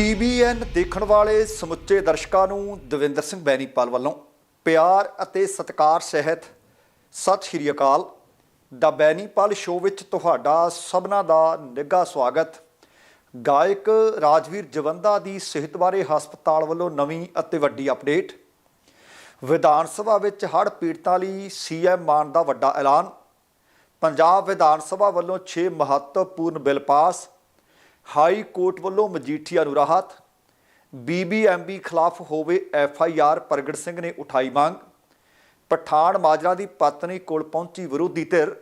TBN ਦੇਖਣ ਵਾਲੇ ਸਮੁੱਚੇ ਦਰਸ਼ਕਾਂ ਨੂੰ ਦਵਿੰਦਰ ਸਿੰਘ ਬੈਨੀਪਾਲ ਵੱਲੋਂ ਪਿਆਰ ਅਤੇ ਸਤਿਕਾਰ ਸਹਿਤ ਸਤਿ ਸ਼੍ਰੀ ਅਕਾਲ। ਦਾ ਬੈਨੀਪਾਲ ਸ਼ੋਅ ਵਿੱਚ ਤੁਹਾਡਾ ਸਭਨਾ ਦਾ ਨਿੱਘਾ ਸਵਾਗਤ। ਗਾਇਕ ਰਾਜਵੀਰ ਜਵੰਦਾ ਦੀ ਸਿਹਤ ਬਾਰੇ ਹਸਪਤਾਲ ਵੱਲੋਂ ਨਵੀਂ ਅਤੇ ਵੱਡੀ ਅਪਡੇਟ। ਵਿਧਾਨ ਸਭਾ ਵਿੱਚ ਹੜ੍ਹ ਪੀੜਤਾਂ ਲਈ ਸੀਐਮ ਮਾਨ ਦਾ ਵੱਡਾ ਐਲਾਨ। ਪੰਜਾਬ ਵਿਧਾਨ ਸਭਾ ਵੱਲੋਂ 6 ਮਹੱਤਵਪੂਰਨ ਬਿੱਲ ਪਾਸ। ਹਾਈ ਕੋਰਟ ਵੱਲੋਂ ਮਜੀਠੀਆ ਨੂੰ ਰਾਹਤ। ਬੀਬੀਐਮਬੀ ਖਿਲਾਫ ਹੋਵੇ ਐਫਆਈਆਰ ਪ੍ਰਗਟ ਸਿੰਘ ਨੇ ਉਠਾਈ ਮੰਗ। ਪਠਾਨ ਮਾਜਰਾ ਦੀ ਪਤਨੀ ਕੋਲ ਪਹੁੰਚੀ ਵਿਰੋਧੀ ਧਿਰ।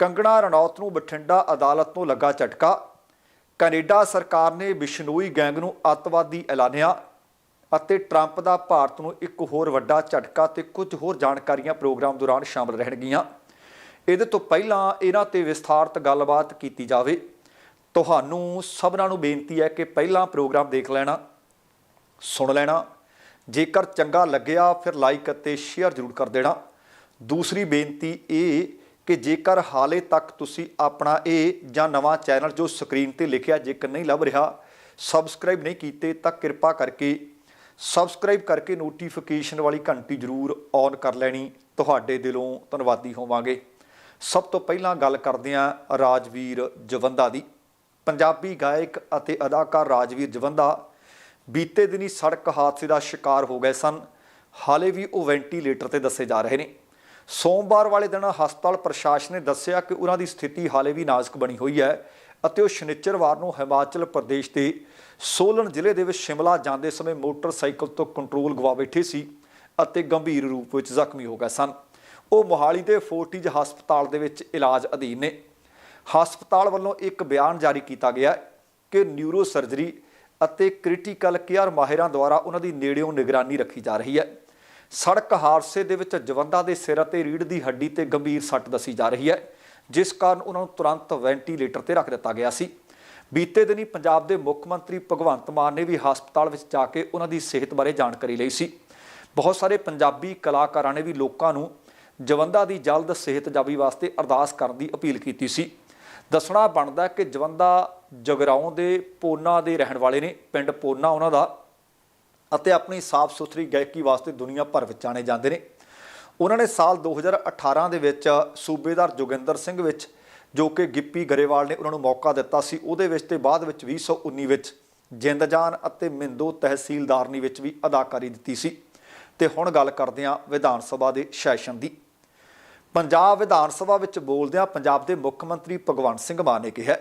ਕੰਗਣਾ ਰਣੌਤ ਨੂੰ ਬਠਿੰਡਾ ਅਦਾਲਤ ਤੋਂ ਲੱਗਾ ਝਟਕਾ। ਕੈਨੇਡਾ ਸਰਕਾਰ ਨੇ ਬਿਸ਼ਨੋਈ ਗੈਂਗ ਨੂੰ ਅੱਤਵਾਦੀ ਐਲਾਨਿਆ ਅਤੇ ਟਰੰਪ ਦਾ ਭਾਰਤ ਨੂੰ ਇੱਕ ਹੋਰ ਵੱਡਾ ਝਟਕਾ ਤੇ ਕੁਝ ਹੋਰ ਜਾਣਕਾਰੀਆਂ ਪ੍ਰੋਗਰਾਮ ਦੌਰਾਨ ਸ਼ਾਮਲ ਰਹਿਣਗੀਆਂ। ਇਹਦੇ ਤੋਂ ਪਹਿਲਾਂ ਇਹਨਾਂ ਤੇ ਵਿਸਥਾਰਤ ਗੱਲਬਾਤ ਕੀਤੀ ਜਾਵੇ। ਤੁਹਾਨੂੰ ਸਭਨਾਂ ਨੂੰ ਬੇਨਤੀ ਹੈ ਕਿ ਪਹਿਲਾਂ ਪ੍ਰੋਗਰਾਮ ਦੇਖ ਲੈਣਾ, ਸੁਣ ਲੈਣਾ। ਜੇਕਰ ਚੰਗਾ ਲੱਗਿਆ ਫਿਰ ਲਾਈਕ ਅਤੇ ਸ਼ੇਅਰ ਜ਼ਰੂਰ ਕਰ ਦੇਣਾ। ਦੂਸਰੀ ਬੇਨਤੀ ਇਹ ਕਿ ਜੇਕਰ ਹਾਲੇ ਤੱਕ ਤੁਸੀਂ ਆਪਣਾ ਇਹ ਜਾਂ ਨਵਾਂ ਚੈਨਲ ਜੋ ਸਕਰੀਨ ਤੇ ਲਿਖਿਆ ਜੇਕਰ ਨਹੀਂ ਲੱਭ ਰਿਹਾ ਸਬਸਕ੍ਰਾਈਬ ਨਹੀਂ ਕੀਤੇ ਤਾਂ ਕਿਰਪਾ ਕਰਕੇ ਸਬਸਕ੍ਰਾਈਬ ਕਰਕੇ ਨੋਟੀਫਿਕੇਸ਼ਨ ਵਾਲੀ ਘੰਟੀ ਜ਼ਰੂਰ ਔਨ ਕਰ ਲੈਣੀ। ਤੁਹਾਡੇ ਦਿਲੋਂ ਧੰਨਵਾਦੀ ਹੋਵਾਂਗੇ। ਸਭ ਤੋਂ ਪਹਿਲਾਂ ਗੱਲ ਕਰਦੇ ਹਾਂ ਰਾਜਵੀਰ ਜਵੰਦਾ ਦੀ। ਪੰਜਾਬੀ ਗਾਇਕ ਅਤੇ ਅਦਾਕਾਰ ਰਾਜਵੀਰ ਜਵੰਦਾ ਬੀਤੇ ਦਿਨੀ ਸੜਕ ਹਾਦਸੇ ਦਾ ਸ਼ਿਕਾਰ ਹੋ ਗਏ ਸਨ। ਹਾਲੇ ਵੀ ਉਹ ਵੈਂਟੀਲੇਟਰ ਤੇ ਦੱਸੇ ਜਾ ਰਹੇ ਨੇ। ਸੋਮਵਾਰ ਵਾਲੇ ਦਿਨ ਹਸਪਤਾਲ ਪ੍ਰਸ਼ਾਸਨ ਨੇ ਦੱਸਿਆ ਕਿ ਉਹਨਾਂ ਦੀ ਸਥਿਤੀ ਹਾਲੇ ਵੀ ਨਾਜ਼ੁਕ ਬਣੀ ਹੋਈ ਹੈ ਅਤੇ ਉਹ ਸ਼ਨੀਚਰਵਾਰ ਨੂੰ ਹਿਮਾਚਲ ਪ੍ਰਦੇਸ਼ ਦੇ ਸੋਲਨ ਜ਼ਿਲ੍ਹੇ ਦੇ ਵਿੱਚ ਸ਼ਿਮਲਾ ਜਾਂਦੇ ਸਮੇਂ ਮੋਟਰਸਾਈਕਲ ਤੋਂ ਕੰਟਰੋਲ ਗਵਾ ਬੈਠੇ ਸੀ ਅਤੇ ਗੰਭੀਰ ਰੂਪ ਵਿੱਚ ਜ਼ਖਮੀ ਹੋ ਗਏ ਸਨ। ਉਹ ਮੋਹਾਲੀ ਦੇ ਫੋਰਟਿਜ ਹਸਪਤਾਲ ਦੇ ਵਿੱਚ ਇਲਾਜ ਅਧੀਨ ਨੇ। ਹਸਪਤਾਲ ਵੱਲੋਂ ਇੱਕ ਬਿਆਨ ਜਾਰੀ ਕੀਤਾ ਗਿਆ ਕਿ ਨਿਊਰੋ ਸਰਜਰੀ ਅਤੇ ਕ੍ਰਿਟੀਕਲ ਕੇਅਰ ਮਾਹਿਰਾਂ ਦੁਆਰਾ ਉਹਨਾਂ ਦੀ ਨੇੜਿਓਂ ਨਿਗਰਾਨੀ ਰੱਖੀ ਜਾ ਰਹੀ ਹੈ। ਸੜਕ ਹਾਦਸੇ ਦੇ ਵਿੱਚ ਜਵੰਦਾ ਦੇ ਸਿਰ ਅਤੇ ਰੀੜ੍ਹ ਦੀ ਹੱਡੀ ਤੇ ਗੰਭੀਰ ਸੱਟ ਦੱਸੀ ਜਾ ਰਹੀ ਹੈ, ਜਿਸ ਕਾਰਨ ਉਹਨਾਂ ਨੂੰ ਤੁਰੰਤ ਵੈਂਟੀਲੇਟਰ ਤੇ ਰੱਖ ਦਿੱਤਾ ਗਿਆ ਸੀ। ਬੀਤੇ ਦਿਨੀ ਪੰਜਾਬ ਦੇ ਮੁੱਖ ਮੰਤਰੀ ਭਗਵੰਤ ਮਾਨ ਨੇ ਵੀ ਹਸਪਤਾਲ ਵਿੱਚ ਜਾ ਕੇ ਉਹਨਾਂ ਦੀ ਸਿਹਤ ਬਾਰੇ ਜਾਣਕਾਰੀ ਲਈ ਸੀ। ਬਹੁਤ ਸਾਰੇ ਪੰਜਾਬੀ ਕਲਾਕਾਰਾਂ ਨੇ ਵੀ ਲੋਕਾਂ ਨੂੰ ਜਵੰਦਾ ਦੀ ਜਲਦ ਸਿਹਤ ਜਾਬੀ ਵਾਸਤੇ ਅਰਦਾਸ ਕਰਨ ਦੀ ਅਪੀਲ ਕੀਤੀ ਸੀ। ਦੱਸਣਾ ਬਣਦਾ ਕਿ ਜਵੰਦਾ ਜਗਰਾਉਂ ਦੇ ਪੋਨਾ ਦੇ ਰਹਿਣ ਵਾਲੇ ਨੇ, ਪਿੰਡ ਪੋਨਾ ਉਹਨਾਂ ਦਾ, ਅਤੇ ਆਪਣੀ ਸਾਫ਼ ਸੁਥਰੀ ਗਾਇਕੀ ਵਾਸਤੇ ਦੁਨੀਆ ਭਰ ਵਿੱਚ ਜਾਣੇ ਜਾਂਦੇ ਨੇ। ਉਹਨਾਂ ਨੇ ਸਾਲ 2018 ਦੇ ਵਿੱਚ ਸੂਬੇਦਾਰ ਜੋਗਿੰਦਰ ਸਿੰਘ ਵਿੱਚ, ਜੋ ਕਿ ਗਿੱਪੀ ਗਰੇਵਾਲ ਨੇ ਉਹਨਾਂ ਨੂੰ ਮੌਕਾ ਦਿੱਤਾ ਸੀ, ਉਹਦੇ ਵਿੱਚ ਤੇ ਬਾਅਦ ਵਿੱਚ 2019 ਵਿੱਚ ਜਿੰਦਜਾਨ ਅਤੇ ਮਿੰਦੋ ਤਹਿਸੀਲਦਾਰਨੀ ਵਿੱਚ ਵੀ ਅਦਾਕਾਰੀ ਦਿੱਤੀ ਸੀ। ਤੇ ਹੁਣ ਗੱਲ ਕਰਦੇ ਹਾਂ ਵਿਧਾਨ ਸਭਾ ਦੇ ਸੈਸ਼ਨ ਦੀ। ਪੰਜਾਬ ਵਿਧਾਨ ਸਭਾ ਵਿੱਚ ਬੋਲਦਿਆਂ ਪੰਜਾਬ ਦੇ ਮੁੱਖ ਮੰਤਰੀ ਭਗਵੰਤ ਸਿੰਘ ਮਾਨ ਨੇ ਕਿਹਾ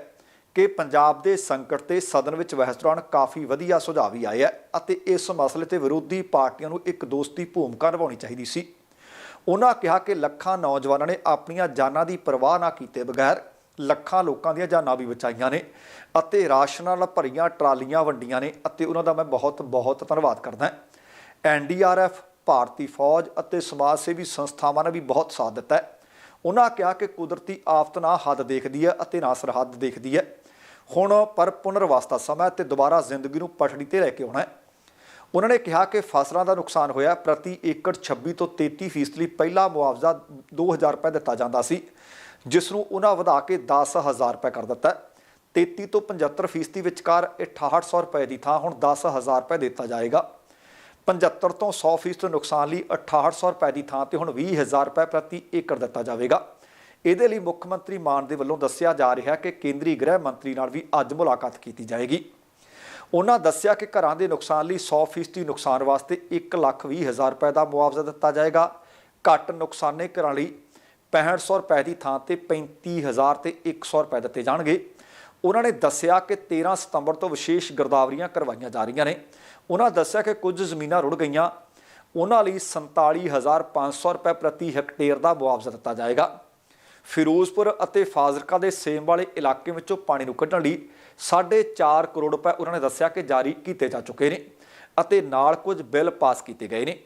ਕਿ ਪੰਜਾਬ ਦੇ ਸੰਕਟ ਤੇ ਸਦਨ ਵਿੱਚ ਬਹਿਸ ਦੌਰਾਨ ਕਾਫੀ ਵਧੀਆ ਸੁਝਾਅ ਵੀ ਆਏ ਹੈ ਅਤੇ ਇਸ ਮਸਲੇ ਤੇ ਵਿਰੋਧੀ ਪਾਰਟੀਆਂ ਨੂੰ ਇੱਕ ਦੋਸਤੀ ਭੂਮਿਕਾ ਨਿਭਾਉਣੀ ਚਾਹੀਦੀ ਸੀ। ਉਹਨਾਂ ਕਿਹਾ ਕਿ ਲੱਖਾਂ ਨੌਜਵਾਨਾਂ ਨੇ ਆਪਣੀਆਂ ਜਾਨਾਂ ਦੀ ਪਰਵਾਹ ਨਾ ਕੀਤੇ ਬਗੈਰ ਲੱਖਾਂ ਲੋਕਾਂ ਦੀਆਂ ਜਾਨਾਂ ਵੀ ਬਚਾਈਆਂ ਨੇ ਅਤੇ ਰਾਸ਼ਨ ਨਾਲ ਭਰੀਆਂ ਟਰਾਲੀਆਂ ਵੰਡੀਆਂ ਨੇ ਅਤੇ ਉਹਨਾਂ ਦਾ ਮੈਂ ਬਹੁਤ ਬਹੁਤ ਧੰਨਵਾਦ ਕਰਦਾ। ਹਾਂ ਐਨਡੀਆਰਐਫ ਭਾਰਤੀ ਫੌਜ ਅਤੇ ਸਮਾਜ ਸੇਵੀ ਸੰਸਥਾਵਾਂ ਨੇ ਵੀ ਬਹੁਤ ਸਾਥ ਦਿੱਤਾ ਹੈ। ਉਹਨਾਂ ਕਿਹਾ ਕਿ ਕੁਦਰਤੀ ਆਫਤ ਨਾ ਹੱਦ ਦੇਖਦੀ ਹੈ ਅਤੇ ਨਾ ਸਰਹੱਦ ਦੇਖਦੀ ਹੈ। ਹੁਣ ਪਰ ਪੁਨਰਵਾਸ ਸਮਾਂ ਹੈ ਤੇ ਦੁਬਾਰਾ ਜ਼ਿੰਦਗੀ ਨੂੰ ਪਟੜੀ ਤੇ ਲੈ ਕੇ ਆਉਣਾ ਹੈ। ਉਹਨਾਂ ਨੇ ਕਿਹਾ ਕਿ ਫਸਲਾਂ ਦਾ ਨੁਕਸਾਨ ਹੋਇਆ। ਪ੍ਰਤੀ ਏਕੜ 26 ਤੋਂ 33 ਫੀਸਦ ਲਈ ਪਹਿਲਾ ਮੁਆਵਜ਼ਾ 2000 ਰੁਪਏ ਦਿੱਤਾ ਜਾਂਦਾ ਸੀ ਜਿਸ ਨੂੰ ਉਹਨਾਂ ਵਧਾ ਕੇ 10000 ਰੁਪਏ ਕਰ ਦਿੱਤਾ ਹੈ। 33 ਤੋਂ 75 ਫੀਸਦੀ ਵਿਚਕਾਰ 6800 ਰੁਪਏ ਦੀ ਥਾਂ ਹੁਣ 10000 ਰੁਪਏ ਦਿੱਤਾ ਜਾਏਗਾ। 75 ਤੋਂ 100 ਫੀਸਦ ਨੁਕਸਾਨ ਲਈ 6800 ਰੁਪਏ ਦੀ ਥਾਂ ਤੇ ਹੁਣ 20000 ਰੁਪਏ ਪ੍ਰਤੀ ਏਕੜ ਦਿੱਤਾ ਜਾਵੇਗਾ। ਇਹਦੇ ਲਈ ਮੁੱਖ ਮੰਤਰੀ ਮਾਨ ਦੇ ਵੱਲੋਂ ਦੱਸਿਆ ਜਾ ਰਿਹਾ ਕਿ ਕੇਂਦਰੀ ਗ੍ਰਹਿ ਮੰਤਰੀ ਨਾਲ ਵੀ ਅੱਜ ਮੁਲਾਕਾਤ ਕੀਤੀ ਜਾਏਗੀ। ਉਹਨਾਂ ਦੱਸਿਆ ਕਿ ਘਰਾਂ ਦੇ ਨੁਕਸਾਨ ਲਈ 100 ਫੀਸਦੀ ਨੁਕਸਾਨ ਵਾਸਤੇ 120000 ਰੁਪਏ ਦਾ ਮੁਆਵਜ਼ਾ ਦਿੱਤਾ ਜਾਏਗਾ। ਘੱਟ ਨੁਕਸਾਨੇ ਘਰਾਂ ਲਈ 6500 ਰੁਪਏ ਦੀ ਥਾਂ ਤੇ 35000 ਤੇ 100 ਰੁਪਏ ਦਿੱਤੇ ਜਾਣਗੇ। ਉਹਨਾਂ ਨੇ ਦੱਸਿਆ ਕਿ 13 ਸਤੰਬਰ ਤੋਂ ਵਿਸ਼ੇਸ਼ ਗਿਰਦਾਵਰੀਆਂ ਕਰਵਾਈਆਂ ਜਾ ਰਹੀਆਂ ਨੇ। ਉਹਨਾਂ ਦੱਸਿਆ ਕਿ ਕੁਝ ਜ਼ਮੀਨਾਂ ਰੁੜ ਗਈਆਂ। ਉਹਨਾਂ ਲਈ 47500 ਰੁਪਏ ਪ੍ਰਤੀ ਹੈਕਟੇਅਰ ਦਾ ਮੁਆਵਜ਼ਾ ਦਿੱਤਾ ਜਾਏਗਾ। ਫਿਰੋਜ਼ਪੁਰ ਅਤੇ ਫਾਜ਼ਿਲਕਾ ਦੇ ਸੇਮ ਵਾਲੇ ਇਲਾਕੇ ਵਿੱਚੋਂ ਪਾਣੀ ਨੂੰ ਕੱਢਣ ਲਈ 4.5 ਕਰੋੜ ਰੁਪਏ ਉਹਨਾਂ ਨੇ ਦੱਸਿਆ ਕਿ ਜਾਰੀ ਕੀਤੇ ਜਾ ਚੁੱਕੇ ਨੇ ਅਤੇ ਨਾਲ ਕੁਝ ਬਿੱਲ ਪਾਸ ਕੀਤੇ ਗਏ ਨੇ।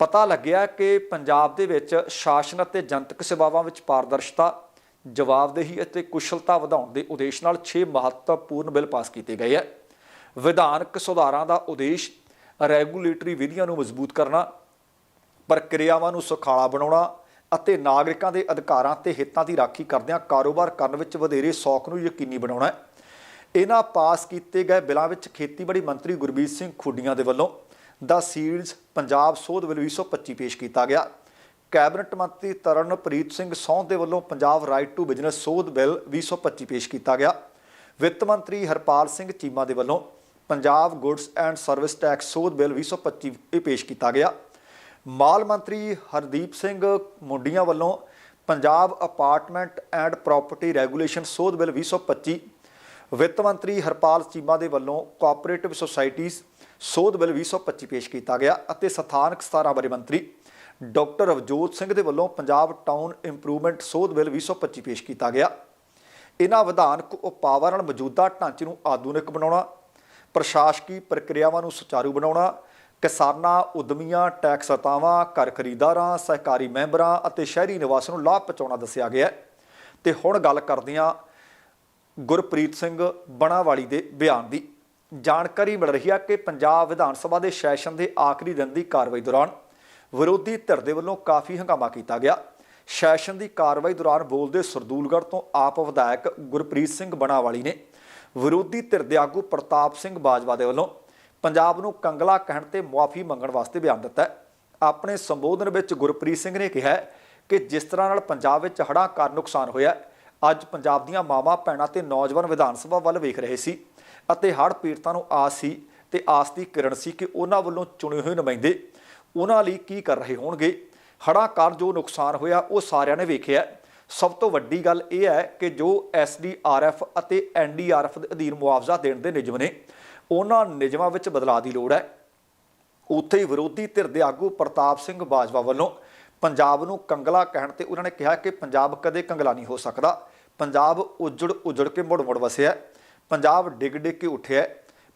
ਪਤਾ ਲੱਗਿਆ ਕਿ ਪੰਜਾਬ ਦੇ ਵਿੱਚ ਸ਼ਾਸਨ ਅਤੇ ਜਨਤਕ ਸੇਵਾਵਾਂ ਵਿੱਚ ਪਾਰਦਰਸ਼ਤਾ, ਜਵਾਬਦੇਹੀ ਅਤੇ ਕੁਸ਼ਲਤਾ ਵਧਾਉਣ ਦੇ ਉਦੇਸ਼ ਨਾਲ 6 ਮਹੱਤਵਪੂਰਨ ਬਿੱਲ ਪਾਸ ਕੀਤੇ ਗਏ ਹੈ। ਵਿਧਾਨਕ ਸੁਧਾਰਾਂ ਦਾ ਉਦੇਸ਼ ਰੈਗੂਲੇਟਰੀ ਵਿਧੀਆਂ ਨੂੰ ਮਜ਼ਬੂਤ ਕਰਨਾ, ਪ੍ਰਕਿਰਿਆਵਾਂ ਨੂੰ ਸੁਖਾਲਾ ਬਣਾਉਣਾ ਅਤੇ ਨਾਗਰਿਕਾਂ ਦੇ ਅਧਿਕਾਰਾਂ ਤੇ ਹਿੱਤਾਂ ਦੀ ਰਾਖੀ ਕਰਦਿਆਂ ਕਾਰੋਬਾਰ ਕਰਨ ਵਿੱਚ ਵਧੇਰੇ ਸੌਖ ਨੂੰ ਯਕੀਨੀ ਬਣਾਉਣਾ ਹੈ। ਇਹਨਾਂ ਪਾਸ ਕੀਤੇ ਗਏ ਬਿੱਲਾਂ ਵਿੱਚ ਖੇਤੀਬਾੜੀ ਮੰਤਰੀ ਗੁਰਬੀਰ ਸਿੰਘ ਖੁੱਡੀਆਂ ਦੇ ਵੱਲੋਂ ਦਾ ਸੀਲਸ ਪੰਜਾਬ ਸੋਧ ਬਿੱਲ 2025 ਪੇਸ਼ ਕੀਤਾ ਗਿਆ। ਕੈਬਨਿਟ ਮੰਤਰੀ ਤਰਨਪ੍ਰੀਤ ਸਿੰਘ ਸੌਂਦ ਦੇ ਵੱਲੋਂ ਪੰਜਾਬ ਰਾਈਟ ਟੂ ਬਿਜ਼ਨਸ ਸੋਧ ਬਿੱਲ 2025 ਪੇਸ਼ ਕੀਤਾ ਗਿਆ। ਵਿੱਤ ਮੰਤਰੀ ਹਰਪਾਲ ਸਿੰਘ ਚੀਮਾ ਦੇ ਵੱਲੋਂ Punjab goods and service tax ਸੋਧ ਬਿੱਲ 2025 ਇਹ ਪੇਸ਼ ਕੀਤਾ ਗਿਆ। ਮਾਲ ਮੰਤਰੀ ਹਰਦੀਪ ਸਿੰਘ ਮੁੰਡੀਆਂ ਵੱਲੋਂ Punjab apartment and property regulation ਸੋਧ ਬਿੱਲ 2025 ਵਿੱਤ ਮੰਤਰੀ ਹਰਪਾਲ ਚੀਮਾ ਦੇ ਵੱਲੋਂ ਕੋਆਪਰੇਟਿਵ ਸੁਸਾਇਟੀਜ਼ ਸੋਧ ਬਿੱਲ 2025 ਪੇਸ਼ ਕੀਤਾ ਗਿਆ ਅਤੇ ਸਥਾਨਕ ਸਤਾਰਾਂ ਬਾਰੇ ਮੰਤਰੀ ਡਾਕਟਰ ਅਵਜੋਤ ਸਿੰਘ ਦੇ ਵੱਲੋਂ ਪੰਜਾਬ ਟਾਊਨ ਇੰਪਰੂਵਮੈਂਟ ਸੋਧ ਬਿੱਲ 2025 ਪੇਸ਼ ਕੀਤਾ ਗਿਆ। ਇਹਨਾਂ ਵਿਧਾਨਕ ਉਪਾਵਾਂ ਨਾਲ ਮੌਜੂਦਾ ਢਾਂਚੇ ਨੂੰ ਆਧੁਨਿਕ ਬਣਾਉਣਾ ਪ੍ਰਸ਼ਾਸਕੀ ਪ੍ਰਕਿਰਿਆਵਾਂ ਨੂੰ ਸੁਚਾਰੂ ਬਣਾਉਣਾ, ਕਿਸਾਨਾਂ, ਉਦਮੀਆਂ, ਟੈਕਸ ਅਤਾਵਾਂ ਘਰ ਖਰੀਦਾਰਾਂ ਸਹਿਕਾਰੀ ਮੈਂਬਰਾਂ ਅਤੇ ਸ਼ਹਿਰੀ ਨਿਵਾਸੀਆਂ ਨੂੰ ਲਾਭ ਪਹੁੰਚਾਉਣਾ ਦੱਸਿਆ ਗਿਆ ਹੈ। ਤੇ ਹੁਣ ਗੱਲ ਕਰਦੇ ਹਾਂ ਗੁਰਪ੍ਰੀਤ ਸਿੰਘ ਬਣਾਵਾਲੀ ਦੇ ਬਿਆਨ ਦੀ ਜਾਣਕਾਰੀ ਮਿਲ ਰਹੀ ਹੈ ਕਿ ਪੰਜਾਬ ਵਿਧਾਨ ਸਭਾ ਦੇ ਸੈਸ਼ਨ ਦੇ ਆਖਰੀ ਦਿਨ ਦੀ ਕਾਰਵਾਈ ਦੌਰਾਨ ਵਿਰੋਧੀ ਧਿਰ ਦੇ ਵੱਲੋਂ ਕਾਫੀ ਹੰਗਾਮਾ ਕੀਤਾ ਗਿਆ ਸੈਸ਼ਨ ਦੀ ਕਾਰਵਾਈ ਦੌਰਾਨ ਬੋਲਦੇ ਸਰਦੂਲਗੜ੍ਹ ਤੋਂ ਆਪ ਵਿਧਾਇਕ ਗੁਰਪ੍ਰੀਤ ਸਿੰਘ ਬਣਾਵਾਲੀ ਨੇ ਵਿਰੋਧੀ ਧਿਰ ਦੇ ਆਗੂ ਪ੍ਰਤਾਪ ਸਿੰਘ ਬਾਜਵਾ ਦੇ ਵੱਲੋਂ ਪੰਜਾਬ ਨੂੰ ਕੰਗਲਾ ਕਹਿਣ ਤੇ ਮੁਆਫੀ ਮੰਗਣ ਵਾਸਤੇ ਬਿਆਨ ਦਿੱਤਾ ਹੈ। ਆਪਣੇ ਸੰਬੋਧਨ ਵਿੱਚ ਗੁਰਪ੍ਰੀਤ ਸਿੰਘ ਨੇ ਕਿਹਾ ਕਿ ਜਿਸ ਤਰ੍ਹਾਂ ਨਾਲ ਪੰਜਾਬ ਵਿੱਚ ਹੜ੍ਹਾਂ ਕਾਰਨ ਨੁਕਸਾਨ ਹੋਇਆ ਅੱਜ ਪੰਜਾਬ ਦੀਆਂ ਮਾਵਾਂ, ਭੈਣਾਂ ਤੇ ਨੌਜਵਾਨ ਵਿਧਾਨ ਸਭਾ ਵੱਲ ਵੇਖ ਰਹੇ ਸੀ ਅਤੇ ਹੜ੍ਹ ਪੀੜਤਾਂ ਨੂੰ ਆਸ ਸੀ ਤੇ ਆਸ ਦੀ ਕਿਰਨ ਸੀ ਕਿ ਉਹਨਾਂ ਵੱਲੋਂ ਚੁਣੇ ਹੋਏ ਨੁਮਾਇੰਦੇ ਉਹਨਾਂ ਲਈ ਕੀ ਕਰ ਰਹੇ ਹੋਣਗੇ। ਹੜ੍ਹਾਂ ਕਾਰਨ ਜੋ ਨੁਕਸਾਨ ਹੋਇਆ ਉਹ ਸਾਰਿਆਂ ਨੇ ਵੇਖਿਆ ਸਭ ਤੋਂ ਵੱਡੀ ਗੱਲ ਇਹ ਹੈ ਕਿ ਜੋ ਐਸਡੀਆਰਐਫ ਅਤੇ ਐਨਡੀਆਰਐਫ ਦੇ ਅਧੀਨ ਮੁਆਵਜ਼ਾ ਦੇਣ ਦੇ ਨਿਯਮ ਨੇ, ਉਹਨਾਂ ਨਿਯਮਾਂ ਵਿੱਚ ਬਦਲਾਅ ਦੀ ਲੋੜ ਹੈ। ਉੱਥੇ ਹੀ ਵਿਰੋਧੀ ਧਿਰ ਦੇ ਆਗੂ ਪ੍ਰਤਾਪ ਸਿੰਘ ਬਾਜਵਾ ਵੱਲੋਂ ਪੰਜਾਬ ਨੂੰ ਕੰਗਲਾ ਕਹਿਣ ਤੇ ਉਹਨਾਂ ਨੇ ਕਿਹਾ ਕਿ ਪੰਜਾਬ ਕਦੇ ਕੰਗਲਾ ਨਹੀਂ ਹੋ ਸਕਦਾ। ਪੰਜਾਬ ਉਜੜ ਉਜੜ ਕੇ ਮੁੜ ਮੁੜ ਵਸਿਆ ਪੰਜਾਬ ਡਿੱਗ ਡਿੱਗ ਕੇ ਉੱਠਿਆ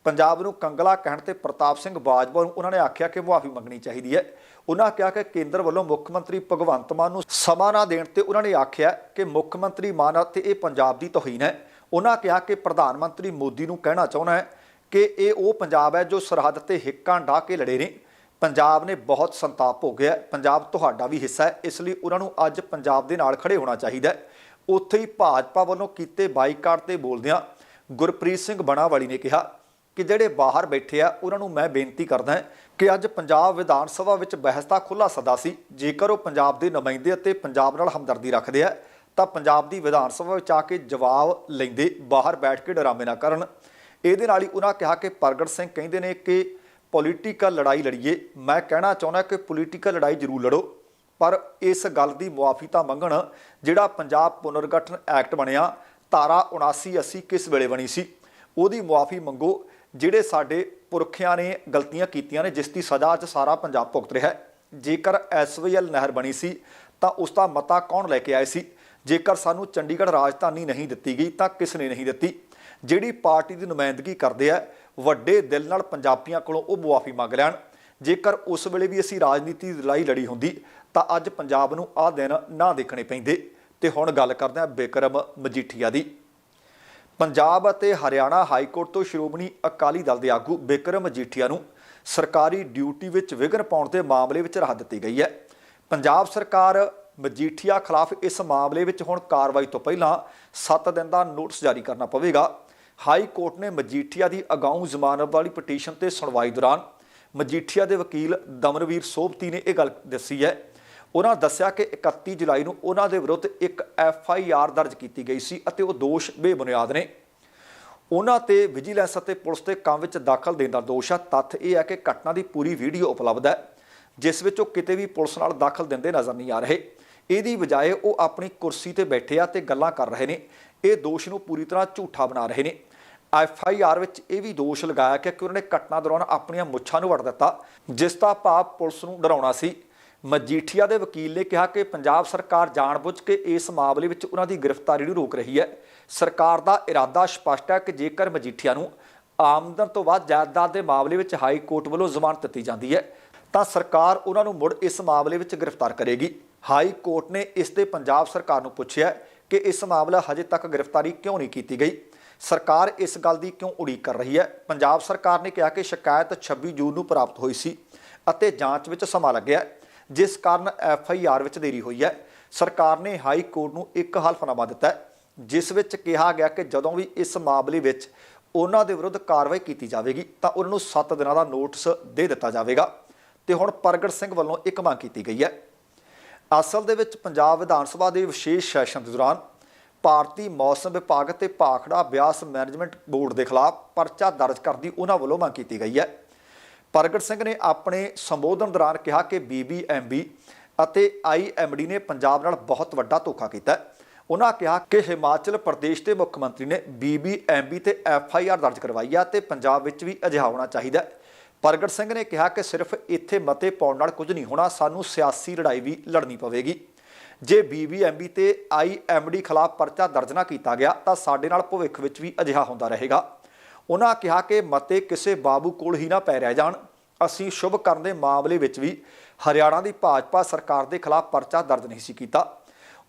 ਪੰਜਾਬ ਨੂੰ ਕੰਗਲਾ ਕਹਿਣ ਤੇ ਪ੍ਰਤਾਪ ਸਿੰਘ ਬਾਜਵਾ ਨੂੰ ਉਹਨਾਂ ਨੇ ਆਖਿਆ ਕਿ ਮੁਆਫੀ ਮੰਗਣੀ ਚਾਹੀਦੀ ਹੈ। ਉਹਨਾਂ ਕਿਹਾ ਕਿ ਕੇਂਦਰ ਵੱਲੋਂ ਮੁੱਖ ਮੰਤਰੀ ਭਗਵੰਤ ਮਾਨ ਨੂੰ ਸਮਾਂ ਨਾ ਦੇਣ ਤੇ ਉਹਨਾਂ ਨੇ ਆਖਿਆ ਕਿ ਮੁੱਖ ਮੰਤਰੀ ਮਾਨ ਅਤੇ ਇਹ ਪੰਜਾਬ ਦੀ ਤੋਹੀਨ ਹੈ। ਉਹਨਾਂ ਕਿਹਾ ਕਿ ਪ੍ਰਧਾਨ ਮੰਤਰੀ ਮੋਦੀ ਨੂੰ ਕਹਿਣਾ ਚਾਹੁੰਦਾ ਹੈ ਕਿ ਇਹ ਉਹ ਪੰਜਾਬ ਹੈ ਜੋ ਸਰਹੱਦ ਤੇ ਹਿੱਕਾਂ ਢਾਹ ਕੇ ਲੜੇ ਨੇ। ਪੰਜਾਬ ਨੇ ਬਹੁਤ ਸੰਤਾਪ ਹੋ ਗਿਆ ਪੰਜਾਬ ਤੁਹਾਡਾ ਵੀ ਹਿੱਸਾ ਹੈ, ਇਸ ਲਈ ਉਹਨਾਂ ਨੂੰ ਅੱਜ ਪੰਜਾਬ ਦੇ ਨਾਲ ਖੜੇ ਹੋਣਾ ਚਾਹੀਦਾ ਹੈ। ਉੱਥੇ ਹੀ ਭਾਜਪਾ ਵੱਲੋਂ ਕੀਤੇ ਬਾਈਕਾਟ ਤੇ ਬੋਲਦਿਆਂ ਗੁਰਪ੍ਰੀਤ ਸਿੰਘ ਬਣਾਵਾਲੀ ਨੇ ਕਿਹਾ ਕਿ ਜਿਹੜੇ ਬਾਹਰ ਬੈਠੇ ਆ, ਉਹਨਾਂ ਨੂੰ ਮੈਂ ਬੇਨਤੀ ਕਰਦਾ ਕਿ ਅੱਜ ਪੰਜਾਬ ਵਿਧਾਨ ਸਭਾ ਵਿੱਚ ਬਹਿਸ ਦਾ ਖੁੱਲਾ ਸੱਦਾ ਸੀ। ਜੇਕਰ ਉਹ ਪੰਜਾਬ ਦੇ ਨੁਮਾਇੰਦੇ ਅਤੇ ਪੰਜਾਬ ਨਾਲ ਹਮਦਰਦੀ ਰੱਖਦੇ ਆ, ਤਾਂ ਪੰਜਾਬ ਦੀ ਵਿਧਾਨ ਸਭਾ ਵਿੱਚ ਆ ਕੇ ਜਵਾਬ ਲੈਂਦੇ ਬਾਹਰ ਬੈਠ ਕੇ ਡਰਾਮੇ ਨਾ ਕਰਨ। ਇਹਦੇ ਨਾਲ ਹੀ ਉਹਨਾਂ ਕਿਹਾ ਕਿ ਪ੍ਰਗਟ ਸਿੰਘ ਕਹਿੰਦੇ ਨੇ ਕਿ ਪੋਲੀਟੀਕਲ ਲੜਾਈ ਲੜੀਏ। ਮੈਂ ਕਹਿਣਾ ਚਾਹੁੰਦਾ ਕਿ ਪੋਲੀਟੀਕਲ ਲੜਾਈ ਜ਼ਰੂਰ ਲੜੋ, ਪਰ ਇਸ ਗੱਲ ਦੀ ਮੁਆਫੀ ਤਾਂ ਮੰਗਣ ਜਿਹੜਾ ਪੰਜਾਬ ਪੁਨਰਗਠਨ ਐਕਟ ਬਣਿਆ, ਧਾਰਾ 79 80 ਕਿਸ ਵੇਲੇ ਬਣੀ ਸੀ, ਉਹਦੀ ਮੁਆਫੀ ਮੰਗੋ। ਜਿਹੜੇ ਸਾਡੇ ਪੁਰਖਿਆਂ ਨੇ ਗਲਤੀਆਂ ਕੀਤੀਆਂ ਨੇ, ਜਿਸ ਦੀ ਸਜ਼ਾ ਅੱਜ ਸਾਰਾ ਪੰਜਾਬ ਭੁਗਤ ਰਿਹਾ ਹੈ। ਜੇਕਰ ਐਸਵੀਐਲ ਨਹਿਰ ਬਣੀ ਸੀ, ਤਾਂ ਉਸ ਦਾ ਮਤਾ ਕੌਣ ਲੈ ਕੇ ਆਏ ਸੀ? ਜੇਕਰ ਸਾਨੂੰ ਚੰਡੀਗੜ੍ਹ ਰਾਜਧਾਨੀ ਨਹੀਂ ਦਿੱਤੀ ਗਈ, ਤਾਂ ਕਿਸ ਨੇ ਨਹੀਂ ਦਿੱਤੀ? ਜਿਹੜੀ ਪਾਰਟੀ ਦੀ ਨੁਮਾਇੰਦਗੀ ਕਰਦੇ ਆ, ਵੱਡੇ ਦਿਲ ਨਾਲ ਪੰਜਾਬੀਆਂ ਕੋਲੋਂ ਉਹ ਮੁਆਫੀ ਮੰਗ ਲੈਣ। ਜੇਕਰ ਉਸ ਵੇਲੇ ਵੀ ਅਸੀਂ ਰਾਜਨੀਤੀ ਦੀ ਲੜਾਈ ਲੜੀ ਹੁੰਦੀ, ਤਾਂ ਅੱਜ ਪੰਜਾਬ ਨੂੰ ਆਹ ਦਿਨ ਨਾ ਦੇਖਣੇ ਪੈਂਦੇ। ਤੇ ਹੁਣ ਗੱਲ ਕਰਦੇ ਹਾਂ ਬਿਕਰਮ ਮਜੀਠੀਆ ਦੀ। ਪੰਜਾਬ ਅਤੇ ਹਰਿਆਣਾ ਹਾਈ ਕੋਰਟ ਤੋਂ ਸ਼੍ਰੋਮਣੀ ਅਕਾਲੀ ਦਲ ਦੇ ਆਗੂ ਬਿਕਰਮ ਮਜੀਠੀਆ ਨੂੰ ਸਰਕਾਰੀ ਡਿਊਟੀ ਵਿੱਚ ਵਿਘਨ ਪਾਉਣ ਦੇ ਮਾਮਲੇ ਵਿੱਚ ਰਾਹਤ ਦਿੱਤੀ ਗਈ ਹੈ। ਪੰਜਾਬ ਸਰਕਾਰ ਮਜੀਠੀਆ ਖਿਲਾਫ ਇਸ ਮਾਮਲੇ ਵਿੱਚ ਹੁਣ ਕਾਰਵਾਈ ਤੋਂ ਪਹਿਲਾਂ 7 ਦਿਨ ਦਾ ਨੋਟਿਸ ਜਾਰੀ ਕਰਨਾ ਪਵੇਗਾ। ਹਾਈ ਕੋਰਟ ਨੇ ਮਜੀਠੀਆ ਦੀ ਅਗਾਊਂ ਜ਼ਮਾਨਤ ਵਾਲੀ ਪਟੀਸ਼ਨ ਤੇ ਸੁਣਵਾਈ ਦੌਰਾਨ ਮਜੀਠੀਆ ਦੇ ਵਕੀਲ ਦਮਨਵੀਰ ਸੋਭਤੀ ਨੇ ਇਹ ਗੱਲ ਦੱਸੀ ਹੈ ਉਹਨਾਂ ਦੱਸਿਆ ਕਿ 31 ਜੁਲਾਈ ਨੂੰ ਉਹਨਾਂ ਦੇ ਵਿਰੁੱਧ ਇੱਕ ਐਫ ਆਈ ਆਰ ਦਰਜ ਕੀਤੀ ਗਈ ਸੀ ਅਤੇ ਉਹ ਦੋਸ਼ ਬੇਬੁਨਿਆਦ ਨੇ। ਉਹਨਾਂ ਤੇ ਵਿਜੀਲੈਂਸ ਅਤੇ ਪੁਲਿਸ ਦੇ ਕੰਮ ਵਿੱਚ ਦਾਖਲ ਦੇਣ ਦਾ ਦੋਸ਼ ਹੈ ਤੱਥ ਇਹ ਹੈ ਕਿ ਘਟਨਾ ਦੀ ਪੂਰੀ ਵੀਡੀਓ ਉਪਲਬਧ ਹੈ, ਜਿਸ ਵਿੱਚ ਉਹ ਕਿਤੇ ਵੀ ਪੁਲਿਸ ਨਾਲ ਦਾਖਲ ਦਿੰਦੇ ਨਜ਼ਰ ਨਹੀਂ ਆ ਰਹੇ। ਇਹਦੀ ਬਜਾਏ ਉਹ ਆਪਣੀ ਕੁਰਸੀ ਤੇ ਬੈਠੇ ਆ ਤੇ ਗੱਲਾਂ ਕਰ ਰਹੇ ਨੇ। ਇਹ ਦੋਸ਼ ਨੂੰ ਪੂਰੀ ਤਰ੍ਹਾਂ ਝੂਠਾ ਬਣਾ ਰਹੇ ਨੇ। ਐਫ ਆਈ ਆਰ ਵਿੱਚ ਇਹ ਵੀ ਦੋਸ਼ ਲਗਾਇਆ ਕਿ ਉਹਨਾਂ ਨੇ ਘਟਨਾ ਦੌਰਾਨ ਆਪਣੀਆਂ ਮੁੱਛਾਂ ਨੂੰ ਵੜ ਦਿੱਤਾ, ਜਿਸ ਦਾ ਭਾਵ ਪੁਲਿਸ ਨੂੰ ਡਰਾਉਣਾ ਸੀ। ਮਜੀਠੀਆ ਦੇ ਵਕੀਲ ਨੇ ਕਿਹਾ ਕਿ ਪੰਜਾਬ ਸਰਕਾਰ ਜਾਣਬੁੱਝ ਕੇ ਇਸ ਮਾਮਲੇ ਵਿੱਚ ਉਹਨਾਂ ਦੀ ਗ੍ਰਿਫਤਾਰੀ ਨੂੰ ਰੋਕ ਰਹੀ ਹੈ। ਸਰਕਾਰ ਦਾ ਇਰਾਦਾ ਸਪਸ਼ਟ ਹੈ ਕਿ ਜੇਕਰ ਮਜੀਠੀਆ ਨੂੰ ਆਮਦਨ ਤੋਂ ਬਾਅਦ ਜਾਇਦਾਦ ਦੇ ਮਾਮਲੇ ਵਿੱਚ ਹਾਈ ਕੋਰਟ ਵੱਲੋਂ ਜ਼ਮਾਨਤ ਦਿੱਤੀ ਜਾਂਦੀ ਹੈ, ਤਾਂ ਸਰਕਾਰ ਉਹਨਾਂ ਨੂੰ ਮੁੜ ਇਸ ਮਾਮਲੇ ਵਿੱਚ ਗ੍ਰਿਫਤਾਰ ਕਰੇਗੀ। ਹਾਈ ਕੋਰਟ ਨੇ ਇਸ 'ਤੇ ਪੰਜਾਬ ਸਰਕਾਰ ਨੂੰ ਪੁੱਛਿਆ ਕਿ ਇਸ ਮਾਮਲਾ ਹਜੇ ਤੱਕ ਗ੍ਰਿਫਤਾਰੀ ਕਿਉਂ ਨਹੀਂ ਕੀਤੀ ਗਈ? ਸਰਕਾਰ ਇਸ ਗੱਲ ਦੀ ਕਿਉਂ ਉਡੀਕ ਕਰ ਰਹੀ ਹੈ? ਪੰਜਾਬ ਸਰਕਾਰ ਨੇ ਕਿਹਾ ਕਿ ਸ਼ਿਕਾਇਤ 26 ਜੂਨ ਨੂੰ ਪ੍ਰਾਪਤ ਹੋਈ ਸੀ ਅਤੇ ਜਾਂਚ ਵਿੱਚ ਸਮਾਂ ਲੱਗਿਆ ਜਿਸ ਕਾਰਨ ਐਫ ਆਈ ਆਰ ਵਿੱਚ ਦੇਰੀ ਹੋਈ ਹੈ। ਸਰਕਾਰ ਨੇ ਹਾਈ ਕੋਰਟ ਨੂੰ ਇੱਕ ਹਲਫਨਾਮਾ ਦਿੱਤਾ ਹੈ, ਜਿਸ ਵਿੱਚ ਕਿਹਾ ਗਿਆ ਕਿ ਜਦੋਂ ਵੀ ਇਸ ਮਾਮਲੇ ਵਿੱਚ ਉਹਨਾਂ ਦੇ ਵਿਰੁੱਧ ਕਾਰਵਾਈ ਕੀਤੀ ਜਾਵੇਗੀ, ਤਾਂ ਉਹਨਾਂ ਨੂੰ 7 ਦਿਨਾਂ ਦਾ ਨੋਟਿਸ ਦੇ ਦਿੱਤਾ ਜਾਵੇਗਾ। ਤੇ ਹੁਣ ਪ੍ਰਗਟ ਸਿੰਘ ਵੱਲੋਂ ਇੱਕ ਮੰਗ ਕੀਤੀ ਗਈ ਹੈ। ਅਸਲ ਦੇ ਵਿੱਚ ਪੰਜਾਬ ਵਿਧਾਨ ਸਭਾ ਦੇ ਵਿਸ਼ੇਸ਼ ਸੈਸ਼ਨ ਦੇ ਦੌਰਾਨ ਭਾਰਤੀ ਮੌਸਮ ਵਿਭਾਗ ਤੇ ਭਾਖੜਾ ਬਿਆਸ ਮੈਨੇਜਮੈਂਟ ਬੋਰਡ ਦੇ ਖਿਲਾਫ ਪਰਚਾ ਦਰਜ ਕਰਨ ਦੀ ਉਹਨਾਂ ਵੱਲੋਂ ਮੰਗ ਕੀਤੀ ਗਈ ਹੈ। ਪ੍ਰਗਟ ਸਿੰਘ ਨੇ ਆਪਣੇ ਸੰਬੋਧਨ ਦੌਰਾਨ ਕਿਹਾ ਕਿ ਬੀਬੀਐਮਬੀ ਅਤੇ ਆਈਐਮਡੀ ਨੇ ਪੰਜਾਬ ਨਾਲ ਬਹੁਤ ਵੱਡਾ ਧੋਖਾ ਕੀਤਾ ਉਹਨਾਂ ਕਿਹਾ ਕਿ ਹਿਮਾਚਲ ਪ੍ਰਦੇਸ਼ ਦੇ ਮੁੱਖ ਮੰਤਰੀ ਨੇ ਬੀਬੀਐਮਬੀ ਤੇ ਐਫਆਈਆਰ ਦਰਜ ਕਰਵਾਈ ਹੈ ਤੇ ਪੰਜਾਬ ਵਿੱਚ ਵੀ ਅਜਿਹਾ ਹੋਣਾ ਚਾਹੀਦਾ ਹੈ। ਪ੍ਰਗਟ ਸਿੰਘ ਨੇ ਕਿਹਾ ਕਿ ਸਿਰਫ ਇੱਥੇ ਮਤੇ ਪਾਉਣ ਨਾਲ ਕੁਝ ਨਹੀਂ ਹੋਣਾ, ਸਾਨੂੰ ਸਿਆਸੀ ਲੜਾਈ ਵੀ ਲੜਨੀ ਪਵੇਗੀ। ਜੇ ਬੀਬੀਐਮਬੀ ਤੇ ਆਈਐਮਡੀ ਖਿਲਾਫ ਪਰਚਾ ਦਰਜ ਨਾ ਕੀਤਾ ਗਿਆ ਤਾਂ ਸਾਡੇ ਨਾਲ ਭਵਿੱਖ ਵਿੱਚ ਵੀ ਅਜਿਹਾ ਹੁੰਦਾ ਰਹੇਗਾ। ਉਹਨਾਂ ਕਿਹਾ ਕਿ ਮਤੇ ਕਿਸੇ ਬਾਬੂ ਕੋਲ ਹੀ ਨਾ ਪੈ ਰਹਿ ਜਾਣ। ਅਸੀਂ ਸ਼ੁਭ ਕਰਨ ਦੇ ਮਾਮਲੇ ਵਿੱਚ ਵੀ ਹਰਿਆਣਾ ਦੀ ਭਾਜਪਾ ਸਰਕਾਰ ਦੇ ਖਿਲਾਫ ਪਰਚਾ ਦਰਜ ਨਹੀਂ ਸੀ ਕੀਤਾ।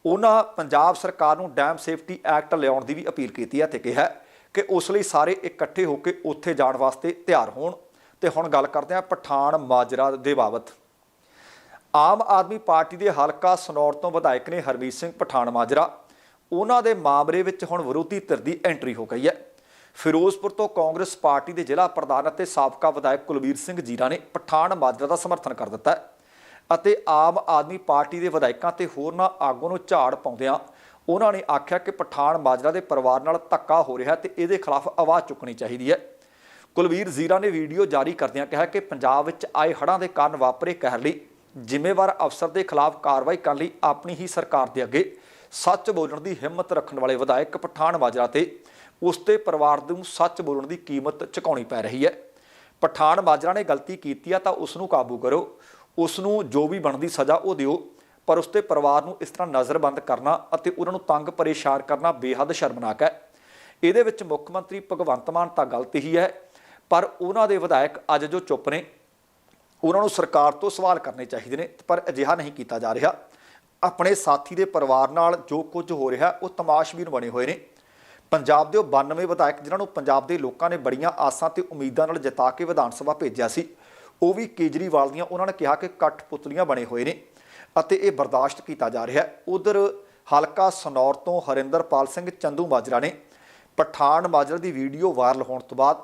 ਉਹਨਾਂ ਪੰਜਾਬ ਸਰਕਾਰ ਨੂੰ ਡੈਮ ਸੇਫਟੀ ਐਕਟ ਲਿਆਉਣ ਦੀ ਵੀ ਅਪੀਲ ਕੀਤੀ ਹੈ ਤੇ ਕਿਹਾ ਕਿ ਉਸ ਲਈ ਸਾਰੇ ਇਕੱਠੇ ਹੋ ਕੇ ਉੱਥੇ ਜਾਣ ਵਾਸਤੇ ਤਿਆਰ ਹੋਣ। ਤੇ ਹੁਣ ਗੱਲ ਕਰਦੇ ਹਾਂ ਪਠਾਨ ਮਾਜਰਾ ਦੇ ਬਾਬਤ। ਆਮ ਆਦਮੀ ਪਾਰਟੀ ਦੇ ਹਲਕਾ ਸਨੌਰ ਤੋਂ ਵਿਧਾਇਕ ਨੇ ਹਰਮੀਤ ਸਿੰਘ ਪਠਾਨ ਮਾਜਰਾ। ਉਹਨਾਂ ਦੇ ਮਾਮਲੇ ਵਿੱਚ ਹੁਣ ਵਿਰੋਧੀ ਧਿਰ ਦੀ ਐਂਟਰੀ ਹੋ ਗਈ ਹੈ। ਫਿਰੋਜ਼ਪੁਰ ਤੋਂ ਕਾਂਗਰਸ ਪਾਰਟੀ ਦੇ ਜ਼ਿਲ੍ਹਾ ਪ੍ਰਧਾਨ ਅਤੇ ਸਾਬਕਾ ਵਿਧਾਇਕ ਕੁਲਬੀਰ ਸਿੰਘ ਜੀਰਾ ਨੇ ਪਠਾਨ ਮਾਜਰਾ ਦਾ ਸਮਰਥਨ ਕਰ ਦਿੱਤਾ ਹੈ ਅਤੇ ਆਮ ਆਦਮੀ ਪਾਰਟੀ ਦੇ ਵਿਧਾਇਕਾਂ ਤੇ ਹੋਰਨਾਂ ਆਗੂਆਂ ਨੂੰ ਝਾੜ ਪਾਉਂਦਿਆਂ ਉਹਨਾਂ ਨੇ ਆਖਿਆ ਕਿ ਪਠਾਨ ਮਾਜਰਾ ਦੇ ਪਰਿਵਾਰ ਨਾਲ ਧੱਕਾ ਹੋ ਰਿਹਾ ਤੇ ਇਹਦੇ ਖਿਲਾਫ ਆਵਾਜ਼ ਚੁੱਕਣੀ ਚਾਹੀਦੀ ਹੈ। ਕੁਲਵੀਰ ਜ਼ੀਰਾ ਨੇ ਵੀਡੀਓ ਜਾਰੀ ਕਰਦਿਆਂ ਕਿਹਾ ਕਿ ਪੰਜਾਬ ਵਿੱਚ ਆਏ ਹੜ੍ਹਾਂ ਦੇ ਕਾਰਨ ਵਾਪਰੇ ਕਹਿਰ ਲਈ ਜ਼ਿੰਮੇਵਾਰ ਅਫਸਰ ਦੇ ਖਿਲਾਫ ਕਾਰਵਾਈ ਕਰਨ ਲਈ ਆਪਣੀ ਹੀ ਸਰਕਾਰ ਦੇ ਅੱਗੇ ਸੱਚ ਬੋਲਣ ਦੀ ਹਿੰਮਤ ਰੱਖਣ ਵਾਲੇ ਵਿਧਾਇਕ ਪਠਾਨ ਮਾਜਰਾ ਤੇ ਉਸ ਦੇ ਪਰਿਵਾਰ ਨੂੰ ਸੱਚ ਬੋਲਣ ਦੀ ਕੀਮਤ ਚੁਕਾਉਣੀ ਪੈ ਰਹੀ ਹੈ। ਪਠਾਨ ਮਾਜਰਾ ਨੇ ਗਲਤੀ ਕੀਤੀ ਆ ਤਾਂ ਉਸ ਨੂੰ ਕਾਬੂ ਕਰੋ। ਉਸ ਨੂੰ ਜੋ ਵੀ ਬਣਦੀ ਸਜ਼ਾ ਉਹ ਦਿਓ, ਪਰ ਉਸ ਦੇ ਪਰਿਵਾਰ ਨੂੰ ਇਸ ਤਰ੍ਹਾਂ ਨਜ਼ਰਬੰਦ ਕਰਨਾ ਅਤੇ ਉਹਨਾਂ ਨੂੰ ਤੰਗ ਪਰੇਸ਼ਾਨ ਕਰਨਾ ਬੇਹੱਦ ਸ਼ਰਮਨਾਕ ਹੈ। ਇਹਦੇ ਵਿੱਚ ਮੁੱਖ ਮੰਤਰੀ ਭਗਵੰਤ ਮਾਨ ਤਾਂ ਗਲਤ ਹੀ ਹੈ, ਪਰ ਉਹਨਾਂ ਦੇ ਵਿਧਾਇਕ ਅੱਜ ਜੋ ਚੁੱਪ ਨੇ, ਉਹਨਾਂ ਨੂੰ ਸਰਕਾਰ ਤੋਂ ਸਵਾਲ ਕਰਨੇ ਚਾਹੀਦੇ ਨੇ, ਪਰ ਅਜਿਹਾ ਨਹੀਂ ਕੀਤਾ ਜਾ ਰਿਹਾ। ਆਪਣੇ ਸਾਥੀ ਦੇ ਪਰਿਵਾਰ ਨਾਲ ਜੋ ਕੁਝ ਹੋ ਰਿਹਾ, ਉਹ ਤਮਾਸ਼ਬੀਨ ਬਣੇ ਹੋਏ ਨੇ। ਪੰਜਾਬ ਦੇ ਉਹ 92 ਵਿਧਾਇਕ ਜਿਨ੍ਹਾਂ ਨੂੰ ਪੰਜਾਬ ਦੇ ਲੋਕਾਂ ਨੇ ਬੜੀਆਂ ਆਸਾਂ ਤੇ ਉਮੀਦਾਂ ਨਾਲ ਜਿਤਾ ਕੇ ਵਿਧਾਨ ਸਭਾ ਭੇਜਿਆ ਸੀ, ਉਹ ਵੀ ਕੇਜਰੀਵਾਲ ਦੀਆਂ, ਉਹਨਾਂ ਨੇ ਕਿਹਾ ਕਿ ਕਠਪੁਤਲੀਆਂ ਬਣੇ ਹੋਏ ਨੇ ਅਤੇ ਇਹ ਬਰਦਾਸ਼ਤ ਕੀਤਾ ਜਾ ਰਿਹਾ ਹੈ। ਉਧਰ ਹਲਕਾ ਸਨੌਰ ਤੋਂ ਹਰਿੰਦਰਪਾਲ ਸਿੰਘ ਚੰਦੂ ਮਾਜਰਾ ਨੇ ਪਠਾਨ ਮਾਜਰਾ ਦੀ ਵੀਡੀਓ ਵਾਇਰਲ ਹੋਣ ਤੋਂ ਬਾਅਦ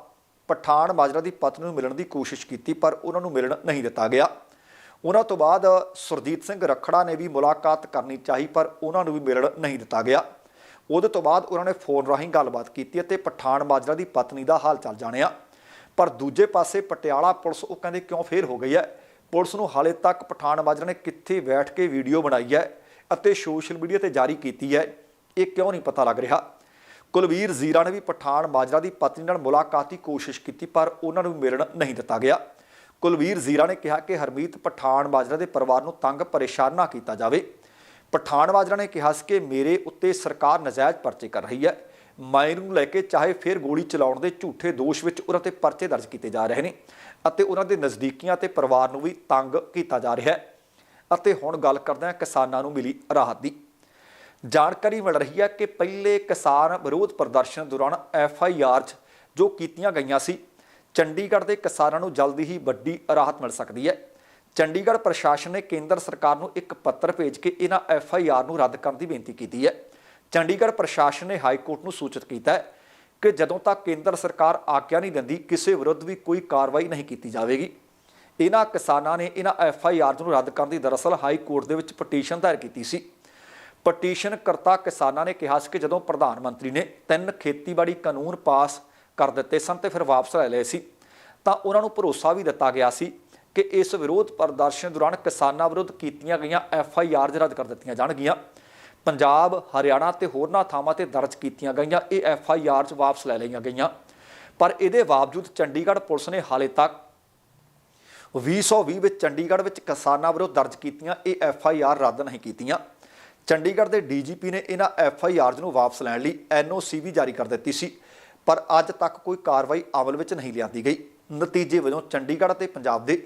ਪਠਾਨ ਮਾਜਰਾ ਦੀ ਪਤਨੀ ਨੂੰ ਮਿਲਣ ਦੀ ਕੋਸ਼ਿਸ਼ ਕੀਤੀ, ਪਰ ਉਹਨਾਂ ਨੂੰ ਮਿਲਣ ਨਹੀਂ ਦਿੱਤਾ ਗਿਆ। ਉਹਨਾਂ ਤੋਂ ਬਾਅਦ ਸੁਰਜੀਤ ਸਿੰਘ ਰਖੜਾ ਨੇ ਵੀ ਮੁਲਾਕਾਤ ਕਰਨੀ ਚਾਹੀ, ਪਰ ਉਹਨਾਂ ਨੂੰ ਵੀ ਮਿਲਣ ਨਹੀਂ ਦਿੱਤਾ ਗਿਆ। ਉਹਦੇ ਤੋਂ ਬਾਅਦ ਉਹਨਾਂ ਨੇ ਫੋਨ ਰਾਹੀਂ ਗੱਲਬਾਤ ਕੀਤੀ ਅਤੇ ਪਠਾਨ ਮਾਜਰਾ ਦੀ ਪਤਨੀ ਦਾ ਹਾਲ ਚਾਲ ਜਾਣਿਆ। ਪਰ ਦੂਜੇ ਪਾਸੇ ਪਟਿਆਲਾ ਪੁਲਿਸ ਉਹ ਕਹਿੰਦੇ ਕਿਉਂ ਫੇਰ ਹੋ ਗਈ ਹੈ? ਪੁਲਿਸ ਨੂੰ ਹਾਲੇ ਤੱਕ ਪਠਾਨ ਮਾਜਰਾ ਨੇ ਕਿੱਥੇ ਬੈਠ ਕੇ ਵੀਡੀਓ ਬਣਾਈ ਹੈ ਅਤੇ ਸੋਸ਼ਲ ਮੀਡੀਆ ਤੇ ਜਾਰੀ ਕੀਤੀ ਹੈ, ਇਹ ਕਿਉਂ ਨਹੀਂ ਪਤਾ ਲੱਗ ਰਿਹਾ? ਕੁਲਵੀਰ ਜ਼ੀਰਾ ਨੇ ਵੀ ਪਠਾਨ ਮਾਜਰਾ ਦੀ ਪਤਨੀ ਨਾਲ ਮੁਲਾਕਾਤ ਦੀ ਕੋਸ਼ਿਸ਼ ਕੀਤੀ, ਪਰ ਉਹਨਾਂ ਨੂੰ ਮਿਲਣ ਨਹੀਂ ਦਿੱਤਾ ਗਿਆ। ਕੁਲਵੀਰ ਜ਼ੀਰਾ ਨੇ ਕਿਹਾ ਕਿ ਹਰਮੀਤ ਪਠਾਨ ਮਾਜਰਾ ਦੇ ਪਰਿਵਾਰ ਨੂੰ ਤੰਗ ਪਰੇਸ਼ਾਨ ਨਾ ਕੀਤਾ ਜਾਵੇ। ਪਠਾਨ ਮਾਜਰਾ ਨੇ ਕਿਹਾ ਸੀ ਕਿ ਮੇਰੇ ਉੱਤੇ ਸਰਕਾਰ ਨਜਾਇਜ਼ ਪਰਚੇ ਕਰ ਰਹੀ ਹੈ। ਮਾਇਰ ਨੂੰ ਲੈ ਕੇ ਚਾਹੇ ਫਿਰ ਗੋਲੀ ਚਲਾਉਣ ਦੇ ਝੂਠੇ ਦੋਸ਼ ਵਿੱਚ ਉਹਨਾਂ ਤੇ ਪਰਚੇ ਦਰਜ ਕੀਤੇ ਜਾ ਰਹੇ ਨੇ ਅਤੇ ਉਹਨਾਂ ਦੇ ਨਜ਼ਦੀਕੀਆਂ ਤੇ ਪਰਿਵਾਰ ਨੂੰ ਵੀ ਤੰਗ ਕੀਤਾ ਜਾ ਰਿਹਾ ਹੈ। ਅਤੇ ਹੁਣ ਗੱਲ ਕਰਦੇ ਹਾਂ ਕਿਸਾਨਾਂ ਨੂੰ ਮਿਲੀ ਰਾਹਤ ਦੀ। ਜਾਣਕਾਰੀ ਮਿਲ ਰਹੀ ਹੈ ਕਿ ਪਹਿਲੇ ਕਿਸਾਨ ਵਿਰੋਧ ਪ੍ਰਦਰਸ਼ਨ ਦੌਰਾਨ ਐਫ ਆਈ ਆਰ 'ਚ ਜੋ ਕੀਤੀਆਂ ਗਈਆਂ ਸੀ, ਚੰਡੀਗੜ੍ਹ ਦੇ ਕਿਸਾਨਾਂ ਨੂੰ ਜਲਦੀ ਹੀ ਵੱਡੀ ਰਾਹਤ ਮਿਲ ਸਕਦੀ ਹੈ। ਚੰਡੀਗੜ੍ਹ ਪ੍ਰਸ਼ਾਸਨ ਨੇ ਕੇਂਦਰ ਸਰਕਾਰ ਨੂੰ ਇੱਕ ਪੱਤਰ ਭੇਜ ਕੇ ਇਹਨਾਂ ਐਫ ਆਈ ਆਰ ਨੂੰ ਰੱਦ ਕਰਨ ਦੀ ਬੇਨਤੀ ਕੀਤੀ ਹੈ। ਚੰਡੀਗੜ੍ਹ ਪ੍ਰਸ਼ਾਸਨ ਨੇ ਹਾਈ ਕੋਰਟ ਨੂੰ ਸੂਚਿਤ ਕੀਤਾ ਹੈ ਕਿ ਜਦੋਂ ਤੱਕ ਕੇਂਦਰ ਸਰਕਾਰ ਆਗਿਆ ਨਹੀਂ ਦਿੰਦੀ, ਕਿਸੇ ਵਿਰੁੱਧ ਵੀ ਕੋਈ ਕਾਰਵਾਈ ਨਹੀਂ ਕੀਤੀ ਜਾਵੇਗੀ। ਇਹਨਾਂ ਕਿਸਾਨਾਂ ਨੇ ਇਹਨਾਂ ਐਫ ਆਈ ਆਰ ਨੂੰ ਰੱਦ ਕਰਨ ਦੀ ਦਰਅਸਲ ਹਾਈ ਕੋਰਟ ਦੇ ਵਿੱਚ ਪਟੀਸ਼ਨ ਦਾਇਰ ਕੀਤੀ ਸੀ। ਪਟੀਸ਼ਨ ਕਰਤਾ ਕਿਸਾਨਾਂ ਨੇ ਕਿਹਾ ਸੀ ਕਿ ਜਦੋਂ ਪ੍ਰਧਾਨ ਮੰਤਰੀ ਨੇ ਤਿੰਨ ਖੇਤੀਬਾੜੀ ਕਾਨੂੰਨ ਪਾਸ ਕਰ ਦਿੱਤੇ ਸਨ ਤੇ ਫਿਰ ਵਾਪਸ ਲੈ ਲਏ ਸੀ, ਤਾਂ ਉਹਨਾਂ ਨੂੰ ਭਰੋਸਾ ਵੀ ਦਿੱਤਾ ਗਿਆ ਸੀ ਕਿ ਇਸ ਵਿਰੋਧ ਪ੍ਰਦਰਸ਼ਨ ਦੌਰਾਨ ਕਿਸਾਨਾਂ ਵਿਰੁੱਧ ਕੀਤੀਆਂ ਗਈਆਂ ਐਫ ਆਈ ਆਰ ਰੱਦ ਕਰ ਦਿੱਤੀਆਂ ਜਾਣਗੀਆਂ। ਪੰਜਾਬ, ਹਰਿਆਣਾ ਤੇ ਹੋਰਨਾਂ ਥਾਵਾਂ ਤੇ ਦਰਜ ਕੀਤੀਆਂ ਗਈਆਂ ਇਹ ਐਫ ਆਈ ਆਰ ਵਾਪਸ ਲੈ ਲਈਆਂ ਗਈਆਂ। ਪਰ ਇਹਦੇ ਬਾਵਜੂਦ ਚੰਡੀਗੜ੍ਹ ਪੁਲਿਸ ਨੇ ਹਾਲੇ ਤੱਕ 2020 ਵਿੱਚ ਚੰਡੀਗੜ੍ਹ ਵਿੱਚ ਕਿਸਾਨਾਂ ਵਿਰੁੱਧ ਦਰਜ ਕੀਤੀਆਂ ਇਹ ਐਫ ਆਈ ਆਰ ਰੱਦ ਨਹੀਂ ਕੀਤੀਆਂ। ਚੰਡੀਗੜ੍ਹ ਦੇ ਡੀਜੀਪੀ ਨੇ ਇਹਨਾਂ ਐਫ ਆਈ ਆਰਜ਼ ਨੂੰ ਵਾਪਸ ਲੈਣ ਲਈ ਐਨ ਓ ਸੀ ਵੀ ਜਾਰੀ ਕਰ ਦਿੱਤੀ ਸੀ, ਪਰ ਅੱਜ ਤੱਕ ਕੋਈ ਕਾਰਵਾਈ ਅਮਲ ਵਿੱਚ ਨਹੀਂ ਲਿਆਂਦੀ ਗਈ। ਨਤੀਜੇ ਵਜੋਂ ਚੰਡੀਗੜ੍ਹ ਤੇ ਪੰਜਾਬ ਦੇ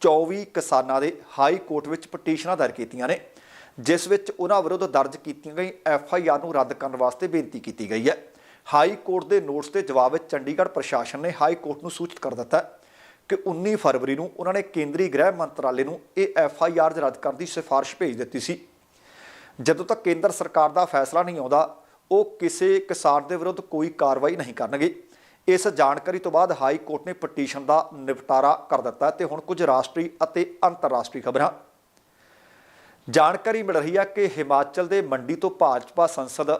24 ਕਿਸਾਨਾਂ ਦੇ ਹਾਈ ਕੋਰਟ ਵਿੱਚ ਪਟੀਸ਼ਨਾਂ ਦਾਇਰ ਕੀਤੀਆਂ ਨੇ, ਜਿਸ ਵਿੱਚ ਉਹਨਾਂ ਵਿਰੁੱਧ ਦਰਜ ਕੀਤੀਆਂ ਗਈ ਐਫ ਆਈ ਆਰ ਨੂੰ ਰੱਦ ਕਰਨ ਵਾਸਤੇ ਬੇਨਤੀ ਕੀਤੀ ਗਈ ਹੈ। ਹਾਈ ਕੋਰਟ ਦੇ ਨੋਟਿਸ ਦੇ ਜਵਾਬ ਵਿੱਚ ਚੰਡੀਗੜ੍ਹ ਪ੍ਰਸ਼ਾਸਨ ਨੇ ਹਾਈ ਕੋਰਟ ਨੂੰ ਸੂਚਿਤ ਕਰ ਦਿੱਤਾ ਕਿ 19 ਫਰਵਰੀ ਨੂੰ ਉਹਨਾਂ ਨੇ ਕੇਂਦਰੀ ਗ੍ਰਹਿ ਮੰਤਰਾਲੇ ਨੂੰ ਇਹ ਐਫ ਆਈ ਆਰ ਰੱਦ ਕਰਨ ਦੀ ਸਿਫਾਰਿਸ਼ ਭੇਜ ਦਿੱਤੀ ਸੀ। ਜਦੋਂ ਤੱਕ ਕੇਂਦਰ ਸਰਕਾਰ ਦਾ ਫੈਸਲਾ ਨਹੀਂ ਆਉਂਦਾ, ਉਹ ਕਿਸੇ ਕਿਸਾਨ ਦੇ ਵਿਰੁੱਧ ਕੋਈ ਕਾਰਵਾਈ ਨਹੀਂ ਕਰਨਗੇ। ਇਸ ਜਾਣਕਾਰੀ ਤੋਂ ਬਾਅਦ ਹਾਈ ਕੋਰਟ ਨੇ ਪਟੀਸ਼ਨ ਦਾ ਨਿਪਟਾਰਾ ਕਰ ਦਿੱਤਾ ਹੈ ਤੇ ਹੁਣ ਕੁਝ ਰਾਸ਼ਟਰੀ ਅਤੇ ਅੰਤਰਰਾਸ਼ਟਰੀ ਖਬਰਾਂ। ਜਾਣਕਾਰੀ ਮਿਲ ਰਹੀ ਹੈ ਕਿ ਹਿਮਾਚਲ ਦੇ ਮੰਡੀ ਤੋਂ ਭਾਜਪਾ ਸੰਸਦ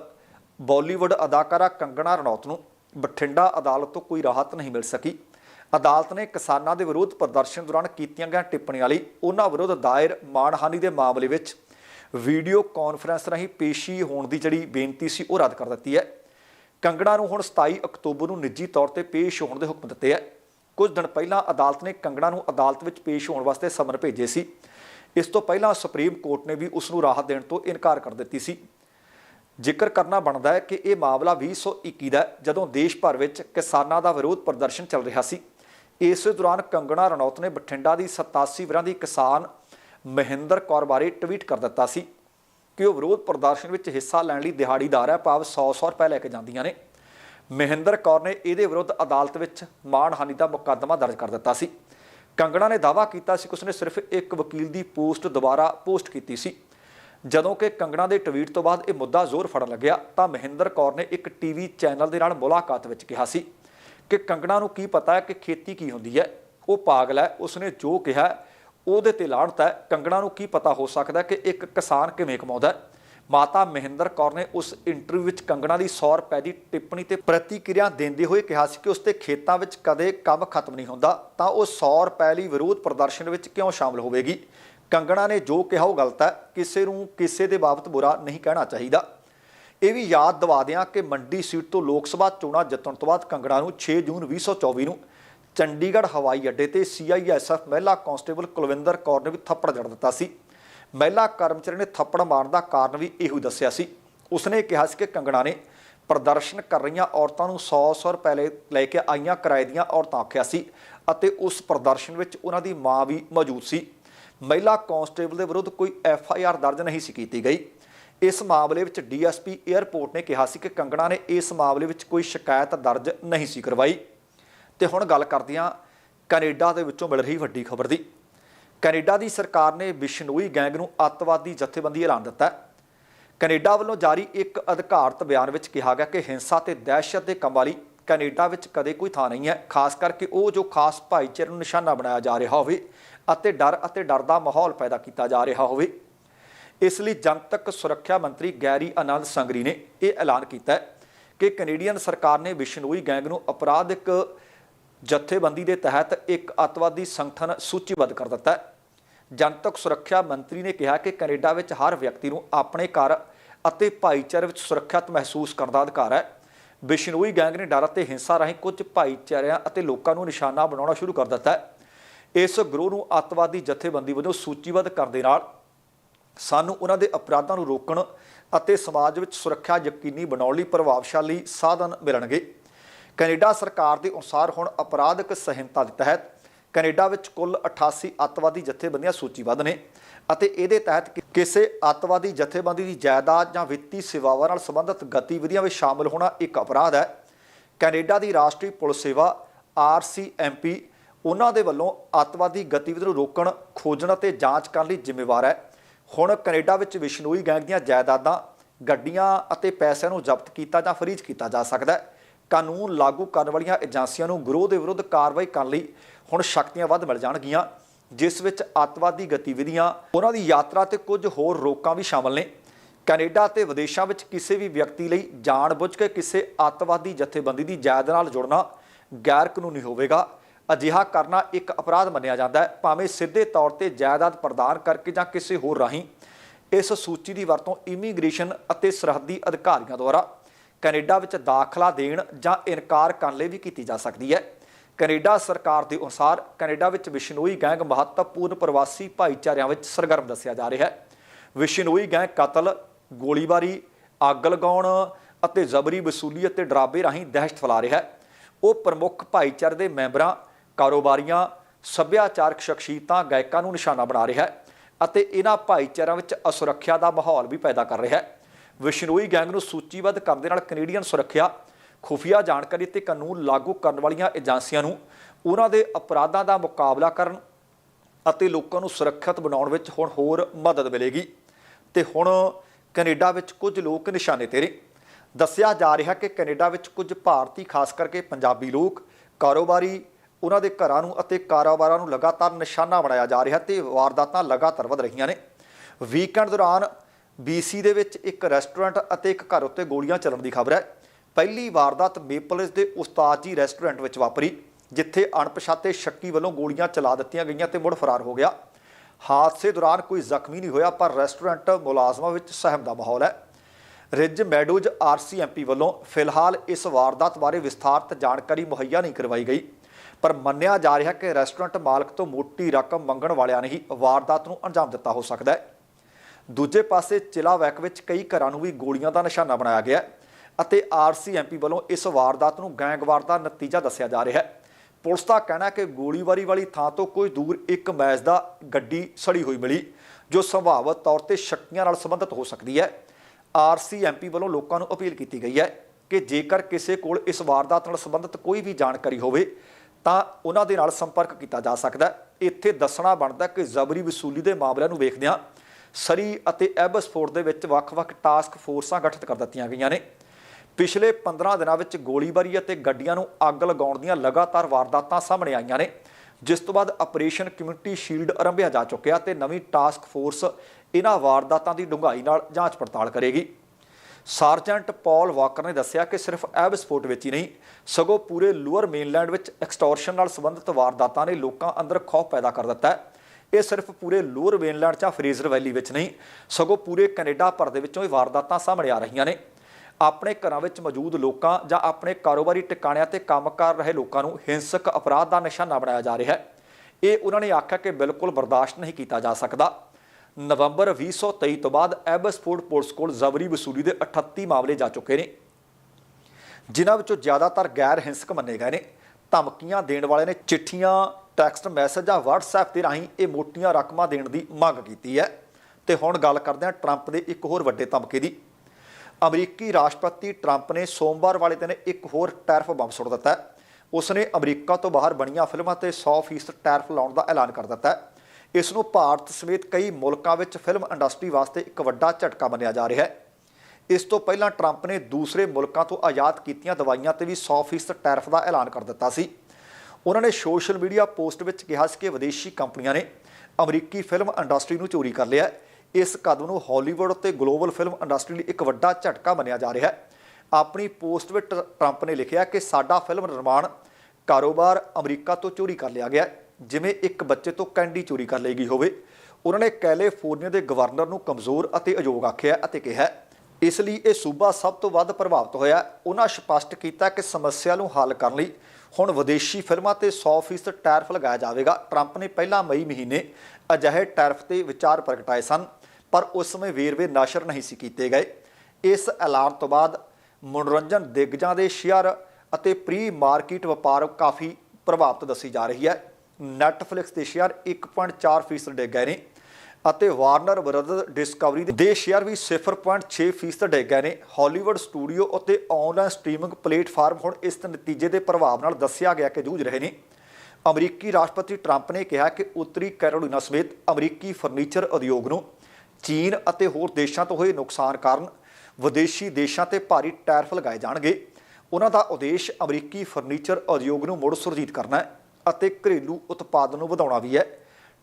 ਬਾਲੀਵੁੱਡ ਅਦਾਕਾਰਾ ਕੰਗਣਾ ਰਣੌਤ ਨੂੰ ਬਠਿੰਡਾ ਅਦਾਲਤ ਤੋਂ ਕੋਈ ਰਾਹਤ ਨਹੀਂ ਮਿਲ ਸਕੀ। ਅਦਾਲਤ ਨੇ ਕਿਸਾਨਾਂ ਦੇ ਵਿਰੋਧ ਪ੍ਰਦਰਸ਼ਨ ਦੌਰਾਨ ਕੀਤੀਆਂ ਗਈਆਂ ਟਿੱਪਣੀਆਂ ਲਈ ਉਹਨਾਂ ਵਿਰੁੱਧ ਦਾਇਰ ਮਾਣਹਾਨੀ ਦੇ ਮਾਮਲੇ ਵਿੱਚ ਵੀਡੀਓ ਕਾਨਫਰੰਸ ਰਾਹੀਂ ਪੇਸ਼ੀ ਹੋਣ ਦੀ ਜਿਹੜੀ ਬੇਨਤੀ ਸੀ ਉਹ ਰੱਦ ਕਰ ਦਿੱਤੀ ਹੈ। ਕੰਗਣਾ ਨੂੰ ਹੁਣ 27 ਅਕਤੂਬਰ ਨੂੰ ਨਿੱਜੀ ਤੌਰ ਤੇ ਪੇਸ਼ ਹੋਣ ਦੇ ਹੁਕਮ ਦਿੱਤੇ ਹੈ ਕੁਝ ਦਿਨ ਪਹਿਲਾਂ ਅਦਾਲਤ ਨੇ ਕੰਗਣਾ ਨੂੰ ਅਦਾਲਤ ਵਿੱਚ ਪੇਸ਼ ਹੋਣ ਵਾਸਤੇ ਸਮਨ ਭੇਜੇ ਸੀ। ਇਸ ਤੋਂ ਪਹਿਲਾਂ ਸੁਪਰੀਮ ਕੋਰਟ ਨੇ ਵੀ ਉਸ ਨੂੰ ਰਾਹਤ ਦੇਣ ਤੋਂ ਇਨਕਾਰ ਕਰ ਦਿੱਤੀ ਸੀ। ਜ਼ਿਕਰ ਕਰਨਾ ਬਣਦਾ ਹੈ ਕਿ ਇਹ ਮਾਮਲਾ 2021 ਦਾ ਜਦੋਂ ਦੇਸ਼ ਭਰ ਵਿੱਚ ਕਿਸਾਨਾਂ ਦਾ ਵਿਰੋਧ ਪ੍ਰਦਰਸ਼ਨ ਚੱਲ ਰਿਹਾ ਸੀ। ਇਸੇ ਦੌਰਾਨ ਕੰਗਣਾ ਰਣੌਤ ਨੇ ਬਠਿੰਡਾ ਦੀ 87 ਵਰਾਂ ਦੀ ਕਿਸਾਨ ਮਹਿੰਦਰ ਕੌਰ ਬਾਰੇ ਟਵੀਟ ਕਰ ਦਿੱਤਾ ਸੀ। ਕਿ ਉਹ ਵਿਰੋਧ ਪ੍ਰਦਰਸ਼ਨ ਵਿੱਚ ਹਿੱਸਾ ਲੈਣ ਲਈ ਦਿਹਾੜੀਦਾਰ ਹੈ। ਭਾਵ 100-100 ਰੁਪਏ ਲੈ ਕੇ ਜਾਂਦੀਆਂ ਨੇ। ਮਹਿੰਦਰ ਕੌਰ ਨੇ ਇਹਦੇ ਵਿਰੁੱਧ ਅਦਾਲਤ ਵਿੱਚ ਮਾਣਹਾਨੀ ਦਾ ਮੁਕੱਦਮਾ ਦਰਜ ਕਰ ਦਿੱਤਾ ਸੀ। ਕੰਗਣਾ ਨੇ ਦਾਅਵਾ ਕੀਤਾ ਸੀ ਕਿ ਉਸਨੇ ਸਿਰਫ ਇੱਕ ਵਕੀਲ ਦੀ ਪੋਸਟ ਦੁਬਾਰਾ ਪੋਸਟ ਕੀਤੀ ਸੀ। ਜਦੋਂ ਕਿ ਕੰਗਣਾ ਦੇ ਟਵੀਟ ਤੋਂ ਬਾਅਦ ਇਹ ਮੁੱਦਾ ਜ਼ੋਰ ਫੜਨ ਲੱਗਿਆ, ਤਾਂ ਮਹਿੰਦਰ ਕੌਰ ਨੇ ਇੱਕ ਟੀਵੀ ਚੈਨਲ ਦੇ ਨਾਲ ਮੁਲਾਕਾਤ ਵਿੱਚ ਕਿਹਾ ਸੀ ਕਿ ਕੰਗਣਾ ਨੂੰ ਕੀ ਪਤਾ ਹੈ ਕਿ ਖੇਤੀ ਕੀ ਹੁੰਦੀ ਹੈ। ਉਹ ਪਾਗਲ ਹੈ। ਉਸਨੇ ਜੋ ਕਿਹਾ ਉਹਦੇ ਤੇ ਲਾਹਣਤ ਹੈ ਕੰਗਣਾ ਨੂੰ ਕੀ ਪਤਾ ਹੋ ਸਕਦਾ ਕਿ ਇੱਕ ਕਿਸਾਨ ਕਿਵੇਂ ਕਮਾਉਂਦਾ ਮਾਤਾ ਮਹਿੰਦਰ ਕੌਰ ਨੇ ਉਸ ਇੰਟਰਵਿਊ ਵਿੱਚ ਕੰਗਣਾ ਦੀ 100 ਰੁਪਏ ਦੀ ਟਿੱਪਣੀ ਤੇ ਪ੍ਰਤੀਕਿਰਿਆ ਦਿੰਦੇ ਹੋਏ ਕਿਹਾ ਸੀ ਕਿ ਉਸ ਦੇ ਖੇਤਾਂ ਵਿੱਚ ਕਦੇ ਕੰਮ ਖਤਮ ਨਹੀਂ ਹੁੰਦਾ, ਤਾਂ ਉਹ 100 ਰੁਪਏ ਲਈ ਵਿਰੋਧ ਪ੍ਰਦਰਸ਼ਨ ਵਿੱਚ ਕਿਉਂ ਸ਼ਾਮਲ ਹੋਵੇਗੀ? ਕੰਗਣਾ ਨੇ ਜੋ ਕਿਹਾ ਉਹ ਗਲਤ ਹੈ, ਕਿਸੇ ਨੂੰ ਕਿਸੇ ਦੇ ਬਾਬਤ ਬੁਰਾ ਨਹੀਂ ਕਹਿਣਾ ਚਾਹੀਦਾ। ਇਹ ਵੀ ਯਾਦ ਦਿਵਾ ਦਿਆਂ ਕਿ ਮੰਡੀ ਸੀਟ ਤੋਂ ਲੋਕ ਸਭਾ ਚੋਣਾਂ ਜਿੱਤਣ ਤੋਂ ਬਾਅਦ ਕੰਗਣਾ ਨੂੰ 6 ਜੂਨ 2024 ਨੂੰ ਚੰਡੀਗੜ੍ਹ ਹਵਾਈ ਅੱਡੇ ਤੇ ਸੀਆਈਐਸਐਫ ਮਹਿਲਾ ਕਾਂਸਟੇਬਲ ਕੁਲਵਿੰਦਰ ਕੌਰ ਨੇ ਵੀ ਥੱਪੜ ਜੜ ਦਿੱਤਾ ਸੀ। ਮਹਿਲਾ ਕਰਮਚਾਰੀ ਨੇ ਥੱਪੜ ਮਾਰਨ ਦਾ ਕਾਰਨ ਵੀ ਇਹੋ ਹੀ ਦੱਸਿਆ ਸੀ। ਉਸਨੇ ਕਿਹਾ ਸੀ ਕਿ ਕੰਗਣਾ ਨੇ ਪ੍ਰਦਰਸ਼ਨ ਕਰ ਰਹੀਆਂ ਔਰਤਾਂ ਨੂੰ 100-100 ਰੁਪਏ ਲੈ- ਲੈ ਕੇ ਆਈਆਂ ਕਿਰਾਏ ਦੀਆਂ ਔਰਤਾਂ ਆਖਿਆ ਸੀ ਅਤੇ ਉਸ ਪ੍ਰਦਰਸ਼ਨ ਵਿੱਚ ਉਹਨਾਂ ਦੀ ਮਾਂ ਵੀ ਮੌਜੂਦ ਸੀ। ਮਹਿਲਾ ਕਾਂਸਟੇਬਲ ਦੇ ਵਿਰੁੱਧ ਕੋਈ ਐਫ ਆਈ ਆਰ ਦਰਜ ਨਹੀਂ ਸੀ ਕੀਤੀ ਗਈ। ਇਸ ਮਾਮਲੇ ਵਿੱਚ ਡੀਐਸਪੀ 에ਅਰਪੋਰਟ ਨੇ ਕਿਹਾ ਸੀ ਕਿ ਕੰਗਣਾ ਨੇ ਇਸ ਮਾਮਲੇ ਵਿੱਚ ਕੋਈ ਸ਼ਿਕਾਇਤ ਦਰਜ ਨਹੀਂ ਸੀ ਕਰਵਾਈ। ਤੇ ਹੁਣ ਗੱਲ ਕਰਦਿਆਂ ਕੈਨੇਡਾ ਦੇ ਵਿੱਚੋਂ ਮਿਲ ਰਹੀ ਵੱਡੀ ਖਬਰ ਦੀ। ਕੈਨੇਡਾ ਦੀ ਸਰਕਾਰ ਨੇ ਬਿਸ਼ਨੋਈ ਗੈਂਗ ਨੂੰ ਅੱਤਵਾਦੀ ਜਥੇਬੰਦੀ ਐਲਾਨ ਦਿੱਤਾ ਹੈ। ਕੈਨੇਡਾ ਵੱਲੋਂ ਜਾਰੀ ਇੱਕ ਅਧਿਕਾਰਤ ਬਿਆਨ ਵਿੱਚ ਕਿਹਾ ਗਿਆ ਕਿ ਹਿੰਸਾ ਤੇ ਦਹਿਸ਼ਤ ਦੇ ਕੰਮਾਂ ਲਈ ਕੈਨੇਡਾ ਵਿੱਚ ਕਦੇ ਕੋਈ ਥਾਂ ਨਹੀਂ ਹੈ, ਖਾਸ ਕਰਕੇ ਉਹ ਜੋ ਖਾਸ ਭਾਈਚਾਰੇ ਨੂੰ ਨਿਸ਼ਾਨਾ ਬਣਾਇਆ ਜਾ ਰਿਹਾ ਹੋਵੇ ਅਤੇ ਡਰ ਅਤੇ ਡਰ ਦਾ ਮਾਹੌਲ ਪੈਦਾ ਕੀਤਾ ਜਾ ਰਿਹਾ ਹੋਵੇ। ਇਸ ਲਈ ਜਨਤਕ ਸੁਰੱਖਿਆ ਮੰਤਰੀ ਗੈਰੀ ਆਨੰਦ ਸੰਗਰੀ ਨੇ ਇਹ ਐਲਾਨ ਕੀਤਾ ਹੈ ਕਿ ਕੈਨੇਡੀਅਨ ਸਰਕਾਰ ਨੇ ਬਿਸ਼ਨੋਈ ਗੈਂਗ ਨੂੰ ਅਪਰਾਧਿਕ ਜਥੇਬੰਦੀ ਦੇ ਤਹਿਤ ਇੱਕ ਅੱਤਵਾਦੀ ਸੰਗਠਨ ਸੂਚੀਬੱਧ ਕਰ ਦਿੱਤਾ ਹੈ। ਜਨਤਕ ਸੁਰੱਖਿਆ ਮੰਤਰੀ ਨੇ ਕਿਹਾ ਕਿ ਕੈਨੇਡਾ ਵਿੱਚ ਹਰ ਵਿਅਕਤੀ ਨੂੰ ਆਪਣੇ ਘਰ ਅਤੇ ਭਾਈਚਾਰੇ ਵਿੱਚ ਸੁਰੱਖਿਅਤ ਮਹਿਸੂਸ ਕਰਨ ਦਾ ਅਧਿਕਾਰ ਹੈ। ਬਿਸ਼ਨੋਈ ਗੈਂਗ ਨੇ ਡਰ ਅਤੇ ਹਿੰਸਾ ਰਾਹੀਂ ਕੁਝ ਭਾਈਚਾਰਿਆਂ ਅਤੇ ਲੋਕਾਂ ਨੂੰ ਨਿਸ਼ਾਨਾ ਬਣਾਉਣਾ ਸ਼ੁਰੂ ਕਰ ਦਿੱਤਾ ਹੈ। ਇਸ ਗਰੋਹ ਨੂੰ ਅੱਤਵਾਦੀ ਜਥੇਬੰਦੀ ਵਜੋਂ ਸੂਚੀਬੱਧ ਕਰਨ ਦੇ ਨਾਲ ਸਾਨੂੰ ਉਹਨਾਂ ਦੇ ਅਪਰਾਧਾਂ ਨੂੰ ਰੋਕਣ ਅਤੇ ਸਮਾਜ ਵਿੱਚ ਸੁਰੱਖਿਆ ਯਕੀਨੀ ਬਣਾਉਣ ਲਈ ਪ੍ਰਭਾਵਸ਼ਾਲੀ ਸਾਧਨ ਮਿਲਣਗੇ। ਕੈਨੇਡਾ ਸਰਕਾਰ ਦੇ ਅਨੁਸਾਰ ਹੁਣ ਅਪਰਾਧਕ ਸਹਿਮਤਾ ਦੇ ਤਹਿਤ ਕੈਨੇਡਾ ਵਿੱਚ ਕੁੱਲ 88 ਅੱਤਵਾਦੀ ਜਥੇਬੰਦੀਆਂ ਸੂਚੀਬੱਧ ਨੇ ਅਤੇ ਇਹਦੇ ਤਹਿਤ ਕਿਸੇ ਅੱਤਵਾਦੀ ਜਥੇਬੰਦੀ ਦੀ ਜਾਇਦਾਦ ਜਾਂ ਵਿੱਤੀ ਸੇਵਾਵਾਂ ਨਾਲ ਸੰਬੰਧਿਤ ਗਤੀਵਿਧੀਆਂ ਵਿੱਚ ਸ਼ਾਮਲ ਹੋਣਾ ਇੱਕ ਅਪਰਾਧ ਹੈ। ਕੈਨੇਡਾ ਦੀ ਰਾਸ਼ਟਰੀ ਪੁਲਿਸ ਸੇਵਾ ਆਰਸੀਐਮਪੀ ਉਹਨਾਂ ਦੇ ਵੱਲੋਂ ਅੱਤਵਾਦੀ ਗਤੀਵਿਧੀ ਨੂੰ ਰੋਕਣ, ਖੋਜਣ ਅਤੇ ਜਾਂਚ ਕਰਨ ਲਈ ਜ਼ਿੰਮੇਵਾਰ ਹੈ। ਹੁਣ ਕੈਨੇਡਾ ਵਿੱਚ ਵਿਸ਼ਨੋਈ ਗੈਂਗ ਦੀਆਂ ਜਾਇਦਾਦਾਂ, ਗੱਡੀਆਂ ਅਤੇ ਪੈਸਿਆਂ ਨੂੰ ਜ਼ਬਤ ਕੀਤਾ ਜਾਂ ਫਰੀਜ਼ ਕੀਤਾ ਜਾ ਸਕਦਾ ਹੈ। ਕਾਨੂੰਨ ਲਾਗੂ ਕਰਨ ਵਾਲੀਆਂ ਏਜੰਸੀਆਂ ਨੂੰ ਗਰੋਹ ਦੇ ਵਿਰੁੱਧ ਕਾਰਵਾਈ ਕਰਨ ਲਈ ਹੁਣ ਸ਼ਕਤੀਆਂ ਵੱਧ ਮਿਲ ਜਾਣਗੀਆਂ, ਜਿਸ ਵਿੱਚ ਅੱਤਵਾਦੀ ਗਤੀਵਿਧੀਆਂ ਉਹਨਾਂ ਦੀ ਯਾਤਰਾ ਤੇ ਕੁਝ ਹੋਰ ਰੋਕਾਂ ਵੀ ਸ਼ਾਮਲ ਨੇ। ਕੈਨੇਡਾ ਤੇ ਵਿਦੇਸ਼ਾਂ ਵਿੱਚ ਕਿਸੇ ਵੀ ਵਿਅਕਤੀ ਲਈ ਜਾਣਬੁੱਝ ਕੇ ਕਿਸੇ ਅੱਤਵਾਦੀ ਜਥੇਬੰਦੀ ਦੀ ਜਾਇਦ ਨਾਲ ਜੁੜਨਾ ਗੈਰ ਕਾਨੂੰਨੀ ਹੋਵੇਗਾ। ਅਜਿਹਾ ਕਰਨਾ ਇੱਕ ਅਪਰਾਧ ਮੰਨਿਆ ਜਾਂਦਾ ਹੈ, ਭਾਵੇਂ ਸਿੱਧੇ ਤੌਰ ਤੇ ਜਾਇਦਾਦ ਪ੍ਰਦਾਨ ਕਰਕੇ ਜਾਂ ਕਿਸੇ ਹੋਰ ਰਾਹੀਂ। ਇਸ ਸੂਚੀ ਦੀ ਵਰਤੋਂ ਇਮੀਗ੍ਰੇਸ਼ਨ ਅਤੇ ਸਰਹੱਦੀ ਅਧਿਕਾਰੀਆਂ ਦੁਆਰਾ ਕੈਨੇਡਾ ਵਿੱਚ ਦਾਖਲਾ ਦੇਣ ਜਾਂ ਇਨਕਾਰ ਕਰਨ ਲਈ ਵੀ ਕੀਤੀ ਜਾ ਸਕਦੀ ਹੈ। ਕੈਨੇਡਾ ਸਰਕਾਰ ਦੇ ਅਨੁਸਾਰ ਕੈਨੇਡਾ ਵਿੱਚ ਵਿਸ਼ਨੋਈ ਗੈਂਗ ਮਹੱਤਵਪੂਰਨ ਪ੍ਰਵਾਸੀ ਭਾਈਚਾਰਿਆਂ ਵਿੱਚ ਸਰਗਰਮ ਦੱਸਿਆ ਜਾ ਰਿਹਾ ਹੈ। ਵਿਸ਼ਨੋਈ ਗੈਂਗ ਕਤਲ, ਗੋਲੀਬਾਰੀ, ਅੱਗ ਲਗਾਉਣ ਅਤੇ ਜ਼ਬਰੀ ਵਸੂਲੀ ਅਤੇ ਡਰਾਬੇ ਰਾਹੀਂ ਦਹਿਸ਼ਤ ਫੈਲਾ ਰਿਹਾ ਹੈ। ਉਹ ਪ੍ਰਮੁੱਖ ਭਾਈਚਾਰੇ ਦੇ ਮੈਂਬਰਾਂ, ਕਾਰੋਬਾਰੀਆਂ, ਸੱਭਿਆਚਾਰਕ ਸ਼ਖਸੀਅਤਾਂ, ਗਾਇਕਾਂ ਨੂੰ ਨਿਸ਼ਾਨਾ ਬਣਾ ਰਿਹਾ ਹੈ ਅਤੇ ਇਹਨਾਂ ਭਾਈਚਾਰਿਆਂ ਵਿੱਚ ਅਸੁਰੱਖਿਆ ਦਾ ਮਾਹੌਲ ਵੀ ਪੈਦਾ ਕਰ ਰਿਹਾ ਹੈ। ਵਿਸ਼ਨੋਈ ਗੈਂਗ ਨੂੰ ਸੂਚੀਬੱਧ ਕਰਨ ਦੇ ਨਾਲ ਕੈਨੇਡੀਅਨ ਸੁਰੱਖਿਆ ਖੁਫੀਆ ਜਾਣਕਾਰੀ ਤੇ ਕਾਨੂੰਨ ਲਾਗੂ ਕਰਨ ਵਾਲੀਆਂ ਏਜੰਸੀਆਂ ਨੂੰ ਉਹਨਾਂ ਦੇ ਅਪਰਾਧਾਂ ਦਾ ਮੁਕਾਬਲਾ ਕਰਨ ਅਤੇ ਲੋਕਾਂ ਨੂੰ ਸੁਰੱਖਿਅਤ ਬਣਾਉਣ ਵਿੱਚ ਹੁਣ ਹੋਰ ਮਦਦ ਮਿਲੇਗੀ। ਤੇ ਹੁਣ ਕੈਨੇਡਾ ਵਿੱਚ ਕੁਝ ਲੋਕ ਨਿਸ਼ਾਨੇ ਤੇ ਨੇ ਦੱਸਿਆ ਜਾ ਰਿਹਾ ਕਿ ਕੈਨੇਡਾ ਵਿੱਚ ਕੁਝ ਭਾਰਤੀ, ਖਾਸ ਕਰਕੇ ਪੰਜਾਬੀ ਲੋਕ ਕਾਰੋਬਾਰੀ ਉਹਨਾਂ ਦੇ ਘਰਾਂ ਨੂੰ ਅਤੇ ਕਾਰੋਬਾਰਾਂ ਨੂੰ ਲਗਾਤਾਰ ਨਿਸ਼ਾਨਾ ਬਣਾਇਆ ਜਾ ਰਿਹਾ ਤੇ ਵਾਰਦਾਤਾਂ ਲਗਾਤਾਰ ਵਧ ਰਹੀਆਂ ਨੇ। ਵੀਕਐਂਡ ਦੌਰਾਨ BC ਦੇ ਵਿੱਚ ਇੱਕ ਰੈਸਟੋਰੈਂਟ ਅਤੇ ਇੱਕ ਘਰ ਉੱਤੇ ਗੋਲੀਆਂ ਚੱਲਣ ਦੀ ਖਬਰ ਹੈ। ਪਹਿਲੀ ਵਾਰਦਾਤ ਮੇਪਲਸ ਦੇ ਉਸਤਾਦ ਜੀ ਰੈਸਟੋਰੈਂਟ ਵਿੱਚ ਵਾਪਰੀ, ਜਿੱਥੇ ਅਣਪਛਾਤੇ ਸ਼ੱਕੀ ਵੱਲੋਂ ਗੋਲੀਆਂ ਚਲਾ ਦਿੱਤੀਆਂ ਗਈਆਂ ਤੇ ਮੁੜ ਫਰਾਰ ਹੋ ਗਿਆ। ਹਾਦਸੇ ਦੌਰਾਨ ਕੋਈ ਜ਼ਖਮੀ ਨਹੀਂ ਹੋਇਆ, ਪਰ ਰੈਸਟੋਰੈਂਟ ਮੁਲਾਜ਼ਮਾਂ ਵਿੱਚ ਸਹਿਮ ਦਾ ਮਾਹੌਲ ਹੈ। ਰਿਜ ਮੈਡੋਜ਼ ਆਰਸੀਐਮਪੀ ਵੱਲੋਂ ਫਿਲਹਾਲ ਇਸ ਵਾਰਦਾਤ ਬਾਰੇ ਵਿਸਥਾਰਤ ਜਾਣਕਾਰੀ ਮੁਹੱਈਆ ਨਹੀਂ ਕਰਵਾਈ ਗਈ, ਪਰ ਮੰਨਿਆ ਜਾ ਰਿਹਾ ਕਿ ਰੈਸਟੋਰੈਂਟ ਮਾਲਕ ਤੋਂ ਮੋਟੀ ਰਕਮ ਮੰਗਣ ਵਾਲਿਆਂ ਨੇ ਹੀ ਵਾਰਦਾਤ ਨੂੰ ਅੰਜਾਮ ਦਿੱਤਾ ਹੋ ਸਕਦਾ ਹੈ। ਦੂਜੇ ਪਾਸੇ ਚਿਲਾ ਵੈਕ ਵਿੱਚ ਕਈ ਘਰਾਂ ਨੂੰ ਵੀ ਗੋਲੀਆਂ ਦਾ ਨਿਸ਼ਾਨਾ ਬਣਾਇਆ ਗਿਆ ਹੈ ਅਤੇ ਆਰਸੀਐਮਪੀ ਵੱਲੋਂ ਇਸ ਵਾਰਦਾਤ ਨੂੰ ਗੈਂਗਵਾਰ ਦਾ ਨਤੀਜਾ ਦੱਸਿਆ ਜਾ ਰਿਹਾ ਹੈ। ਪੁਲਿਸ ਦਾ ਕਹਿਣਾ ਹੈ ਕਿ ਗੋਲੀਬਾਰੀ ਵਾਲੀ ਥਾਂ ਤੋਂ ਕੁਝ ਦੂਰ ਇੱਕ ਮੈਚ ਦਾ ਗੱਡੀ ਸੜੀ ਹੋਈ ਮਿਲੀ, ਜੋ ਸੰਭਾਵਤ ਤੌਰ ਤੇ ਸ਼ੱਕੀਆਂ ਨਾਲ ਸੰਬੰਧਿਤ ਹੋ ਸਕਦੀ ਹੈ। ਆਰਸੀਐਮਪੀ ਵੱਲੋਂ ਲੋਕਾਂ ਨੂੰ ਅਪੀਲ ਕੀਤੀ ਗਈ ਹੈ ਕਿ ਜੇਕਰ ਕਿਸੇ ਕੋਲ ਇਸ ਵਾਰਦਾਤ ਨਾਲ ਸੰਬੰਧਿਤ ਕੋਈ ਵੀ ਜਾਣਕਾਰੀ ਹੋਵੇ, ਤਾਂ ਉਹਨਾਂ ਦੇ ਨਾਲ ਸੰਪਰਕ ਕੀਤਾ ਜਾ ਸਕਦਾ ਹੈ। ਇੱਥੇ ਦੱਸਣਾ ਬਣਦਾ ਕਿ ਜ਼ਬਰੀ ਵਸੂਲੀ ਦੇ ਮਾਮਲਿਆਂ ਨੂੰ ਵੇਖਦਿਆਂ ਸਰੀ ਅਤੇ ਐਬਸਫੋਰਡ ਦੇ ਵਿੱਚ ਵੱਖ-ਵੱਖ ਟਾਸਕ ਫੋਰਸਾਂ ਗਠਿਤ ਕਰ ਦਿੱਤੀਆਂ ਗਈਆਂ ਨੇ। ਪਿਛਲੇ 15 ਦਿਨਾਂ ਵਿੱਚ ਗੋਲੀਬਾਰੀ ਅਤੇ ਗੱਡੀਆਂ ਨੂੰ ਅੱਗ ਲਗਾਉਣ ਦੀਆਂ ਲਗਾਤਾਰ ਵਾਰਦਾਤਾਂ ਸਾਹਮਣੇ ਆਈਆਂ ਨੇ, ਜਿਸ ਤੋਂ ਬਾਅਦ ਆਪਰੇਸ਼ਨ ਕਮਿਊਨਿਟੀ ਸ਼ੀਲਡ ਆਰੰਭਿਆ ਜਾ ਚੁੱਕਿਆ ਤੇ ਨਵੀਂ ਟਾਸਕ ਫੋਰਸ ਇਹਨਾਂ ਵਾਰਦਾਤਾਂ ਦੀ ਡੂੰਘਾਈ ਨਾਲ ਜਾਂਚ ਪੜਤਾਲ ਕਰੇਗੀ। ਸਾਰਜੈਂਟ ਪੌਲ ਵਾਕਰ ਨੇ ਦੱਸਿਆ ਕਿ ਸਿਰਫ ਐਬਸਪੋਰਟ ਵਿੱਚ ਹੀ ਨਹੀਂ, ਸਗੋਂ ਪੂਰੇ ਲੋਅਰ ਮੇਨਲੈਂਡ ਵਿੱਚ ਐਕਸਟੋਰਸ਼ਨ ਨਾਲ ਸੰਬੰਧਿਤ ਵਾਰਦਾਤਾਂ ਨੇ ਲੋਕਾਂ ਅੰਦਰ ਖੌਫ ਪੈਦਾ ਕਰ ਦਿੱਤਾ ਹੈ। ਇਹ ਸਿਰਫ ਪੂਰੇ ਲੋਅਰ ਵੇਨਲੈਂਡ ਜਾਂ ਫਰੇਜ਼ਰ ਵੈਲੀ ਵਿੱਚ ਨਹੀਂ, ਸਗੋਂ ਪੂਰੇ ਕੈਨੇਡਾ ਭਰ ਦੇ ਵਿੱਚੋਂ ਇਹ ਵਾਰਦਾਤਾਂ ਸਾਹਮਣੇ ਆ ਰਹੀਆਂ ਨੇ। ਆਪਣੇ ਘਰਾਂ ਵਿੱਚ ਮੌਜੂਦ ਲੋਕਾਂ ਜਾਂ ਆਪਣੇ ਕਾਰੋਬਾਰੀ ਟਿਕਾਣਿਆਂ ਤੇ ਕੰਮ ਕਰ ਰਹੇ ਲੋਕਾਂ ਨੂੰ ਹਿੰਸਕ ਅਪਰਾਧ ਦਾ ਨਿਸ਼ਾਨਾ ਬਣਾਇਆ ਜਾ ਰਿਹਾ ਹੈ। ਇਹ ਉਹਨਾਂ ਨੇ ਆਖਿਆ ਕਿ ਬਿਲਕੁਲ ਬਰਦਾਸ਼ਤ ਨਹੀਂ ਕੀਤਾ ਜਾ ਸਕਦਾ। ਨਵੰਬਰ 2023 ਤੋਂ ਬਾਅਦ ਐਬਸਫੋਰਡ ਪੁਲਿਸ ਕੋਲ ਜ਼ਬਰੀ ਵਸੂਲੀ ਦੇ 38 ਮਾਮਲੇ ਜਾ ਚੁੱਕੇ ਨੇ। ਜਿਨ੍ਹਾਂ ਵਿੱਚੋਂ ਜ਼ਿਆਦਾਤਰ ਗੈਰ ਹਿੰਸਕ ਮੰਨੇ ਗਏ ਨੇ। ਧਮਕੀਆਂ ਦੇਣ ਵਾਲੇ ਨੇ ਚਿੱਠੀਆਂ ਟੈਕਸਟ ਮੈਸੇਜ ਜਾਂ WhatsApp ਦੇ ਰਾਹੀਂ ਇਹ ਮੋਟੀਆਂ ਰਕਮਾਂ ਦੇਣ ਦੀ ਮੰਗ ਕੀਤੀ ਹੈ। ਤੇ ਹੁਣ ਗੱਲ ਕਰਦੇ ਹਾਂ ਟਰੰਪ ਦੇ ਇੱਕ ਹੋਰ ਵੱਡੇ ਧਮਕੇ ਦੀ। ਅਮਰੀਕੀ ਰਾਸ਼ਟਰਪਤੀ ਟਰੰਪ ਨੇ ਸੋਮਵਾਰ ਵਾਲੇ ਦਿਨ ਇੱਕ ਹੋਰ ਟੈਰਫ ਬੰਬ ਸੁੱਟ ਦਿੱਤਾ ਉਸ ਨੇ ਅਮਰੀਕਾ ਤੋਂ ਬਾਹਰ ਬਣੀਆਂ ਫਿਲਮਾਂ ਤੇ 100% ਟੈਰਫ ਲਾਉਣ ਦਾ ਐਲਾਨ ਕਰ ਦਿੱਤਾ ਇਸ ਨੂੰ ਭਾਰਤ ਸਮੇਤ ਕਈ ਮੁਲਕਾਂ ਵਿੱਚ ਫਿਲਮ ਇੰਡਸਟਰੀ ਵਾਸਤੇ ਇੱਕ ਵੱਡਾ ਝਟਕਾ ਮੰਨਿਆ ਜਾ ਰਿਹਾ ਹੈ। ਇਸ ਤੋਂ ਪਹਿਲਾਂ ਟਰੰਪ ਨੇ ਦੂਸਰੇ ਮੁਲਕਾਂ ਤੋਂ ਆਯਾਤ ਕੀਤੀਆਂ ਦਵਾਈਆਂ ਤੇ ਵੀ 100% ਟੈਰਫ ਦਾ ਐਲਾਨ ਕਰ ਦਿੱਤਾ ਸੀ। ਉਹਨਾਂ ਨੇ ਸੋਸ਼ਲ ਮੀਡੀਆ ਪੋਸਟ ਵਿੱਚ ਕਿਹਾ ਸੀ ਕਿ ਵਿਦੇਸ਼ੀ ਕੰਪਨੀਆਂ ਨੇ ਅਮਰੀਕੀ ਫਿਲਮ ਇੰਡਸਟਰੀ ਨੂੰ ਚੋਰੀ ਕਰ ਲਿਆ ਇਸ ਕਦਮ ਨੂੰ ਹਾਲੀਵੁੱਡ ਅਤੇ ਗਲੋਬਲ ਫਿਲਮ ਇੰਡਸਟਰੀ ਲਈ ਇੱਕ ਵੱਡਾ ਝਟਕਾ ਮੰਨਿਆ ਜਾ ਰਿਹਾ ਹੈ। ਆਪਣੀ ਪੋਸਟ ਵਿੱਚ ਟ- ਟਰੰਪ ਨੇ ਲਿਖਿਆ ਕਿ ਸਾਡਾ ਫਿਲਮ ਨਿਰਮਾਣ ਕਾਰੋਬਾਰ ਅਮਰੀਕਾ ਤੋਂ ਚੋਰੀ ਕਰ ਲਿਆ ਗਿਆ ਜਿਵੇਂ ਇੱਕ ਬੱਚੇ ਤੋਂ ਕੈਂਡੀ ਚੋਰੀ ਕਰ ਲਈ ਗਈ ਹੋਵੇ। ਉਹਨਾਂ ਨੇ ਕੈਲੀਫੋਰਨੀਆ ਦੇ ਗਵਰਨਰ ਨੂੰ ਕਮਜ਼ੋਰ ਅਤੇ ਅਯੋਗ ਆਖਿਆ ਅਤੇ ਕਿਹਾ ਇਸ ਲਈ ਇਹ ਸੂਬਾ ਸਭ ਤੋਂ ਵੱਧ ਪ੍ਰਭਾਵਿਤ ਹੋਇਆ ਉਹਨਾਂ ਸਪਸ਼ਟ ਕੀਤਾ ਕਿ ਸਮੱਸਿਆ ਨੂੰ ਹੱਲ ਕਰਨ ਲਈ ਹੁਣ ਵਿਦੇਸ਼ੀ ਫਿਲਮਾਂ ਤੇ 100% ਟੈਰਫ ਲਗਾਇਆ ਜਾਵੇਗਾ। ਟਰੰਪ ਨੇ ਪਹਿਲਾਂ ਮਈ ਮਹੀਨੇ ਅਜਿਹੇ ਟੈਰਫ ਤੇ ਵਿਚਾਰ ਪ੍ਰਗਟਾਏ ਸਨ, ਪਰ ਉਸ ਸਮੇਂ ਵੇਰਵੇ ਨਾਸ਼ਰ ਨਹੀਂ ਸੀ ਕੀਤੇ ਗਏ। ਇਸ ਐਲਾਨ ਤੋਂ ਬਾਅਦ ਮਨੋਰੰਜਨ ਦਿੱਗਜਾਂ ਦੇ ਸ਼ੇਅਰ ਅਤੇ ਪ੍ਰੀ ਮਾਰਕੀਟ ਵਪਾਰ ਕਾਫੀ ਪ੍ਰਭਾਵਿਤ ਦੱਸੀ ਜਾ ਰਹੀ ਹੈ। ਨੈਟਫਲਿਕਸ ਦੇ ਸ਼ੇਅਰ 1.4% ਡਿੱਗ ਗਏ ਨੇ। ਅਤੇ ਵਾਰਨਰ ਬ੍ਰਦਰ ਡਿਸਕਵਰੀ ਦੇ ਸ਼ੇਅਰ ਵੀ 0.6% ਡਿੱਗ ਗਏ ਨੇ। ਹਾਲੀਵੁੱਡ ਸਟੂਡੀਓ ਅਤੇ ਆਨਲਾਈਨ ਸਟ੍ਰੀਮਿੰਗ ਪਲੇਟਫਾਰਮ ਹੁਣ ਇਸ ਨਤੀਜੇ ਦੇ ਪ੍ਰਭਾਵ ਨਾਲ ਦੱਸਿਆ ਗਿਆ ਕਿ ਜੂਝ ਰਹੇ ਨੇ। ਅਮਰੀਕੀ ਰਾਸ਼ਟਰਪਤੀ ਟਰੰਪ ਨੇ ਕਿਹਾ ਕਿ ਉੱਤਰੀ ਕੈਰੋਲੀਨਾ ਸਮੇਤ ਅਮਰੀਕੀ ਫਰਨੀਚਰ ਉਦਯੋਗ ਨੂੰ ਚੀਨ ਅਤੇ ਹੋਰ ਦੇਸ਼ਾਂ ਤੋਂ ਹੋਏ ਨੁਕਸਾਨ ਕਾਰਨ ਵਿਦੇਸ਼ੀ ਦੇਸ਼ਾਂ ਤੇ ਭਾਰੀ ਟੈਰਫ ਲਗਾਏ ਜਾਣਗੇ। ਉਹਨਾਂ ਦਾ ਉਦੇਸ਼ ਅਮਰੀਕੀ ਫਰਨੀਚਰ ਉਦਯੋਗ ਨੂੰ ਮੁੜ ਸੁਰਜੀਤ ਕਰਨਾ ਹੈ ਅਤੇ ਘਰੇਲੂ ਉਤਪਾਦਨ ਨੂੰ ਵਧਾਉਣਾ ਵੀ ਹੈ।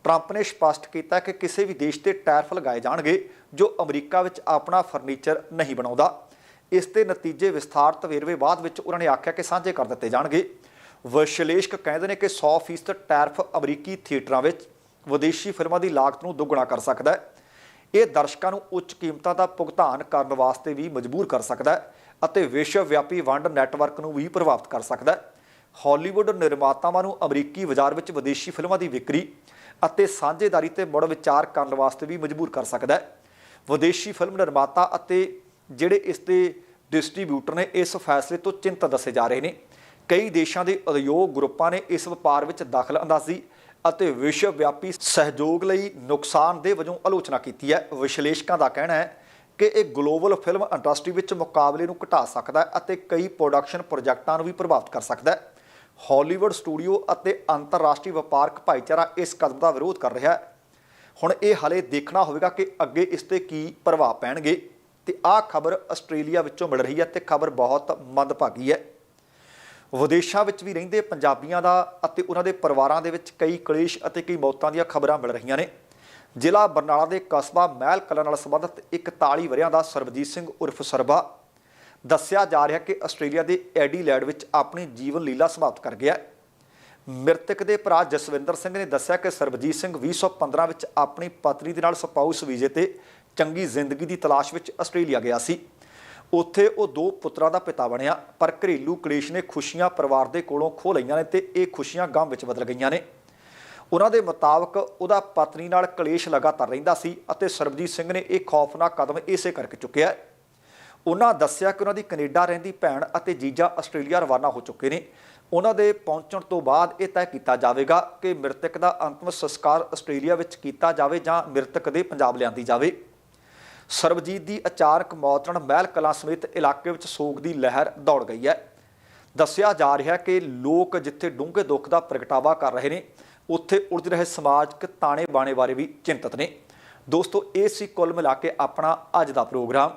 ਟਰੰਪ ਨੇ ਸਪਸ਼ਟ ਕੀਤਾ ਕਿ ਕਿਸੇ ਵੀ ਦੇਸ਼ ਤੇ ਟੈਰਫ ਲਗਾਏ ਜਾਣਗੇ ਜੋ ਅਮਰੀਕਾ ਵਿੱਚ ਆਪਣਾ ਫਰਨੀਚਰ ਨਹੀਂ ਬਣਾਉਂਦਾ। ਇਸ ਦੇ ਨਤੀਜੇ ਵਿਸਥਾਰਤ ਵੇਰਵੇ ਬਾਅਦ ਵਿੱਚ ਉਹਨਾਂ ਨੇ ਆਖਿਆ ਕਿ ਸਾਂਝੇ ਕਰ ਦਿੱਤੇ ਜਾਣਗੇ। ਵਿਸ਼ਲੇਸ਼ਕ ਕਹਿੰਦੇ ਨੇ ਕਿ 100% ਟੈਰਫ ਅਮਰੀਕੀ ਥੀਏਟਰਾਂ ਵਿੱਚ ਵਿਦੇਸ਼ੀ ਫਿਲਮਾਂ ਦੀ ਲਾਗਤ ਨੂੰ ਦੁੱਗਣਾ ਕਰ ਸਕਦਾ ਹੈ। ਇਹ ਦਰਸ਼ਕਾਂ ਨੂੰ ਉੱਚ ਕੀਮਤਾਂ ਦਾ ਭੁਗਤਾਨ ਕਰਨ ਵਾਸਤੇ ਵੀ ਮਜਬੂਰ ਕਰ ਸਕਦਾ ਹੈ ਅਤੇ ਵਿਸ਼ਵ ਵਿਆਪੀ ਵੰਡ ਨੈਟਵਰਕ ਨੂੰ ਵੀ ਪ੍ਰਭਾਵਿਤ ਕਰ ਸਕਦਾ ਹੈ। ਹਾਲੀਵੁੱਡ ਨਿਰਮਾਤਾਵਾਂ ਨੂੰ ਅਮਰੀਕੀ ਬਾਜ਼ਾਰ ਵਿੱਚ ਵਿਦੇਸ਼ੀ ਫਿਲਮਾਂ ਦੀ ਵਿਕਰੀ ਅਤੇ ਸਾਂਝੇਦਾਰੀ ਤੇ ਮੁੜ ਵਿਚਾਰ ਕਰਨ ਵਾਸਤੇ ਵੀ ਮਜਬੂਰ ਕਰ ਸਕਦਾ ਹੈ। ਵਿਦੇਸ਼ੀ ਫਿਲਮ ਨਿਰਮਾਤਾ ਅਤੇ ਜਿਹੜੇ ਇਸ ਦੇ ਡਿਸਟ੍ਰੀਬਿਊਟਰ ਨੇ, ਇਸ ਫੈਸਲੇ ਤੋਂ ਚਿੰਤਤ ਦੱਸੇ ਜਾ ਰਹੇ ਨੇ। ਕਈ ਦੇਸ਼ਾਂ ਦੇ ਉਦਯੋਗ ਗਰੁੱਪਾਂ ਨੇ ਇਸ ਵਪਾਰ ਵਿੱਚ ਦਖਲ ਅੰਦਾਜ਼ੀ ਅਤੇ ਵਿਸ਼ਵ ਵਿਆਪੀ ਸਹਿਯੋਗ ਲਈ ਨੁਕਸਾਨ ਦੇ ਵਜੋਂ ਆਲੋਚਨਾ ਕੀਤੀ ਹੈ। ਵਿਸ਼ਲੇਸ਼ਕਾਂ ਦਾ ਕਹਿਣਾ ਹੈ ਕਿ ਇਹ ਗਲੋਬਲ ਫਿਲਮ ਇੰਡਸਟਰੀ ਵਿੱਚ ਮੁਕਾਬਲੇ ਨੂੰ ਘਟਾ ਸਕਦਾ ਹੈ ਅਤੇ ਕਈ ਪ੍ਰੋਡਕਸ਼ਨ ਪ੍ਰੋਜੈਕਟਾਂ ਨੂੰ ਵੀ ਪ੍ਰਭਾਵਿਤ ਕਰ ਸਕਦਾ ਹੈ। ਹਾਲੀਵੁੱਡ ਸਟੂਡੀਓ ਅਤੇ ਅੰਤਰਰਾਸ਼ਟਰੀ ਵਪਾਰਕ ਭਾਈਚਾਰਾ ਇਸ ਕਦਮ ਦਾ ਵਿਰੋਧ ਕਰ ਰਿਹਾ ਹੈ। ਹੁਣ ਇਹ ਹਲੇ ਦੇਖਣਾ ਹੋਵੇਗਾ ਕਿ ਅੱਗੇ ਇਸ ਤੇ ਕੀ ਪ੍ਰਭਾਵ ਪੈਣਗੇ। ਤੇ ਆਹ ਖਬਰ ਆਸਟ੍ਰੇਲੀਆ ਵਿੱਚੋਂ ਮਿਲ ਰਹੀ ਹੈ ਤੇ ਖਬਰ ਬਹੁਤ ਮੰਦਭਾਗੀ ਹੈ। ਵਿਦੇਸ਼ਾਂ ਵਿੱਚ ਵੀ ਰਹਿੰਦੇ ਪੰਜਾਬੀਆਂ ਦਾ ਅਤੇ ਉਹਨਾਂ ਦੇ ਪਰਿਵਾਰਾਂ ਦੇ ਵਿੱਚ ਕਈ ਕਲੇਸ਼ ਅਤੇ ਕਈ ਮੌਤਾਂ ਦੀਆਂ ਖਬਰਾਂ ਮਿਲ ਰਹੀਆਂ ਨੇ। ਜ਼ਿਲ੍ਹਾ ਬਰਨਾਲਾ ਦੇ ਕਸਬਾ ਮਹਿਲ ਕਲਾਂ ਨਾਲ ਸੰਬੰਧਿਤ 41 ਵਰਿਆਂ ਦਾ ਸਰਬਜੀਤ ਸਿੰਘ ਉਰਫ ਸਰਬਾ ਦੱਸਿਆ ਜਾ ਰਿਹਾ ਕਿ ਆਸਟ੍ਰੇਲੀਆ ਦੇ ਐਡੀਲੈਡ ਵਿੱਚ ਆਪਣੀ ਜੀਵਨ ਲੀਲਾ ਸਮਾਪਤ ਕਰ ਗਿਆ ਮ੍ਰਿਤਕ ਦੇ ਭਰਾ ਜਸਵਿੰਦਰ ਸਿੰਘ ਨੇ ਦੱਸਿਆ ਕਿ ਸਰਬਜੀਤ ਸਿੰਘ 2015 ਵਿੱਚ ਆਪਣੀ ਪਤਨੀ ਦੇ ਨਾਲ ਸਪਾਊਸ ਵੀਜ਼ੇ ਤੇ ਚੰਗੀ ਜ਼ਿੰਦਗੀ ਦੀ ਤਲਾਸ਼ ਵਿੱਚ ਆਸਟ੍ਰੇਲੀਆ ਗਿਆ ਸੀ। ਉੱਥੇ ਉਹ ਦੋ ਪੁੱਤਰਾਂ ਦਾ ਪਿਤਾ ਬਣਿਆ, ਪਰ ਘਰੇਲੂ ਕਲੇਸ਼ ਨੇ ਖੁਸ਼ੀਆਂ ਪਰਿਵਾਰ ਦੇ ਕੋਲੋਂ ਖੋਹ ਲਈਆਂ ਨੇ ਤੇ ਇਹ ਖੁਸ਼ੀਆਂ ਗਮ ਵਿੱਚ ਬਦਲ ਗਈਆਂ ਨੇ। ਉਹਨਾਂ ਦੇ ਮੁਤਾਬਕ ਉਹਦਾ ਪਤਨੀ ਨਾਲ ਕਲੇਸ਼ ਲਗਾਤਾਰ ਰਹਿੰਦਾ ਸੀ ਅਤੇ ਸਰਬਜੀਤ ਸਿੰਘ ਨੇ ਇਹ ਖੌਫਨਾਕ ਕਦਮ ਇਸੇ ਕਰਕੇ ਚੁੱਕਿਆ ਉਹਨਾਂ ਦੱਸਿਆ ਕਿ ਉਹਨਾਂ ਦੀ ਕੈਨੇਡਾ ਰਹਿੰਦੀ ਭੈਣ ਅਤੇ ਜੀਜਾ ਆਸਟ੍ਰੇਲੀਆ ਰਵਾਨਾ ਹੋ ਚੁੱਕੇ ਨੇ। ਉਹਨਾਂ ਦੇ ਪਹੁੰਚਣ ਤੋਂ ਬਾਅਦ ਇਹ ਤੈਅ ਕੀਤਾ ਜਾਵੇਗਾ ਕਿ ਮ੍ਰਿਤਕ ਦਾ ਅੰਤਮ ਸੰਸਕਾਰ ਆਸਟ੍ਰੇਲੀਆ ਵਿੱਚ ਕੀਤਾ ਜਾਵੇ ਜਾਂ ਮ੍ਰਿਤਕ ਦੇ ਪੰਜਾਬ ਲਿਆਂਦੀ ਜਾਵੇ। ਸਰਬਜੀਤ ਦੀ ਅਚਾਰਕ ਮੌਤ ਨਾਲ ਮਹਿਲ ਕਲਾਂ ਸਮੇਤ ਇਲਾਕੇ ਵਿੱਚ ਸੋਗ ਦੀ ਲਹਿਰ ਦੌੜ ਗਈ ਹੈ। ਦੱਸਿਆ ਜਾ ਰਿਹਾ ਕਿ ਲੋਕ ਜਿੱਥੇ ਡੂੰਘੇ ਦੁੱਖ ਦਾ ਪ੍ਰਗਟਾਵਾ ਕਰ ਰਹੇ ਨੇ, ਉੱਥੇ ਉਲਝ ਰਹੇ ਸਮਾਜਿਕ ਤਾਣੇ ਬਾਣੇ ਬਾਰੇ ਵੀ ਚਿੰਤਤ ਨੇ। ਦੋਸਤੋ, ਇਹ ਸੀ ਕੁੱਲ ਮਿਲਾ ਕੇ ਆਪਣਾ ਅੱਜ ਦਾ ਪ੍ਰੋਗਰਾਮ।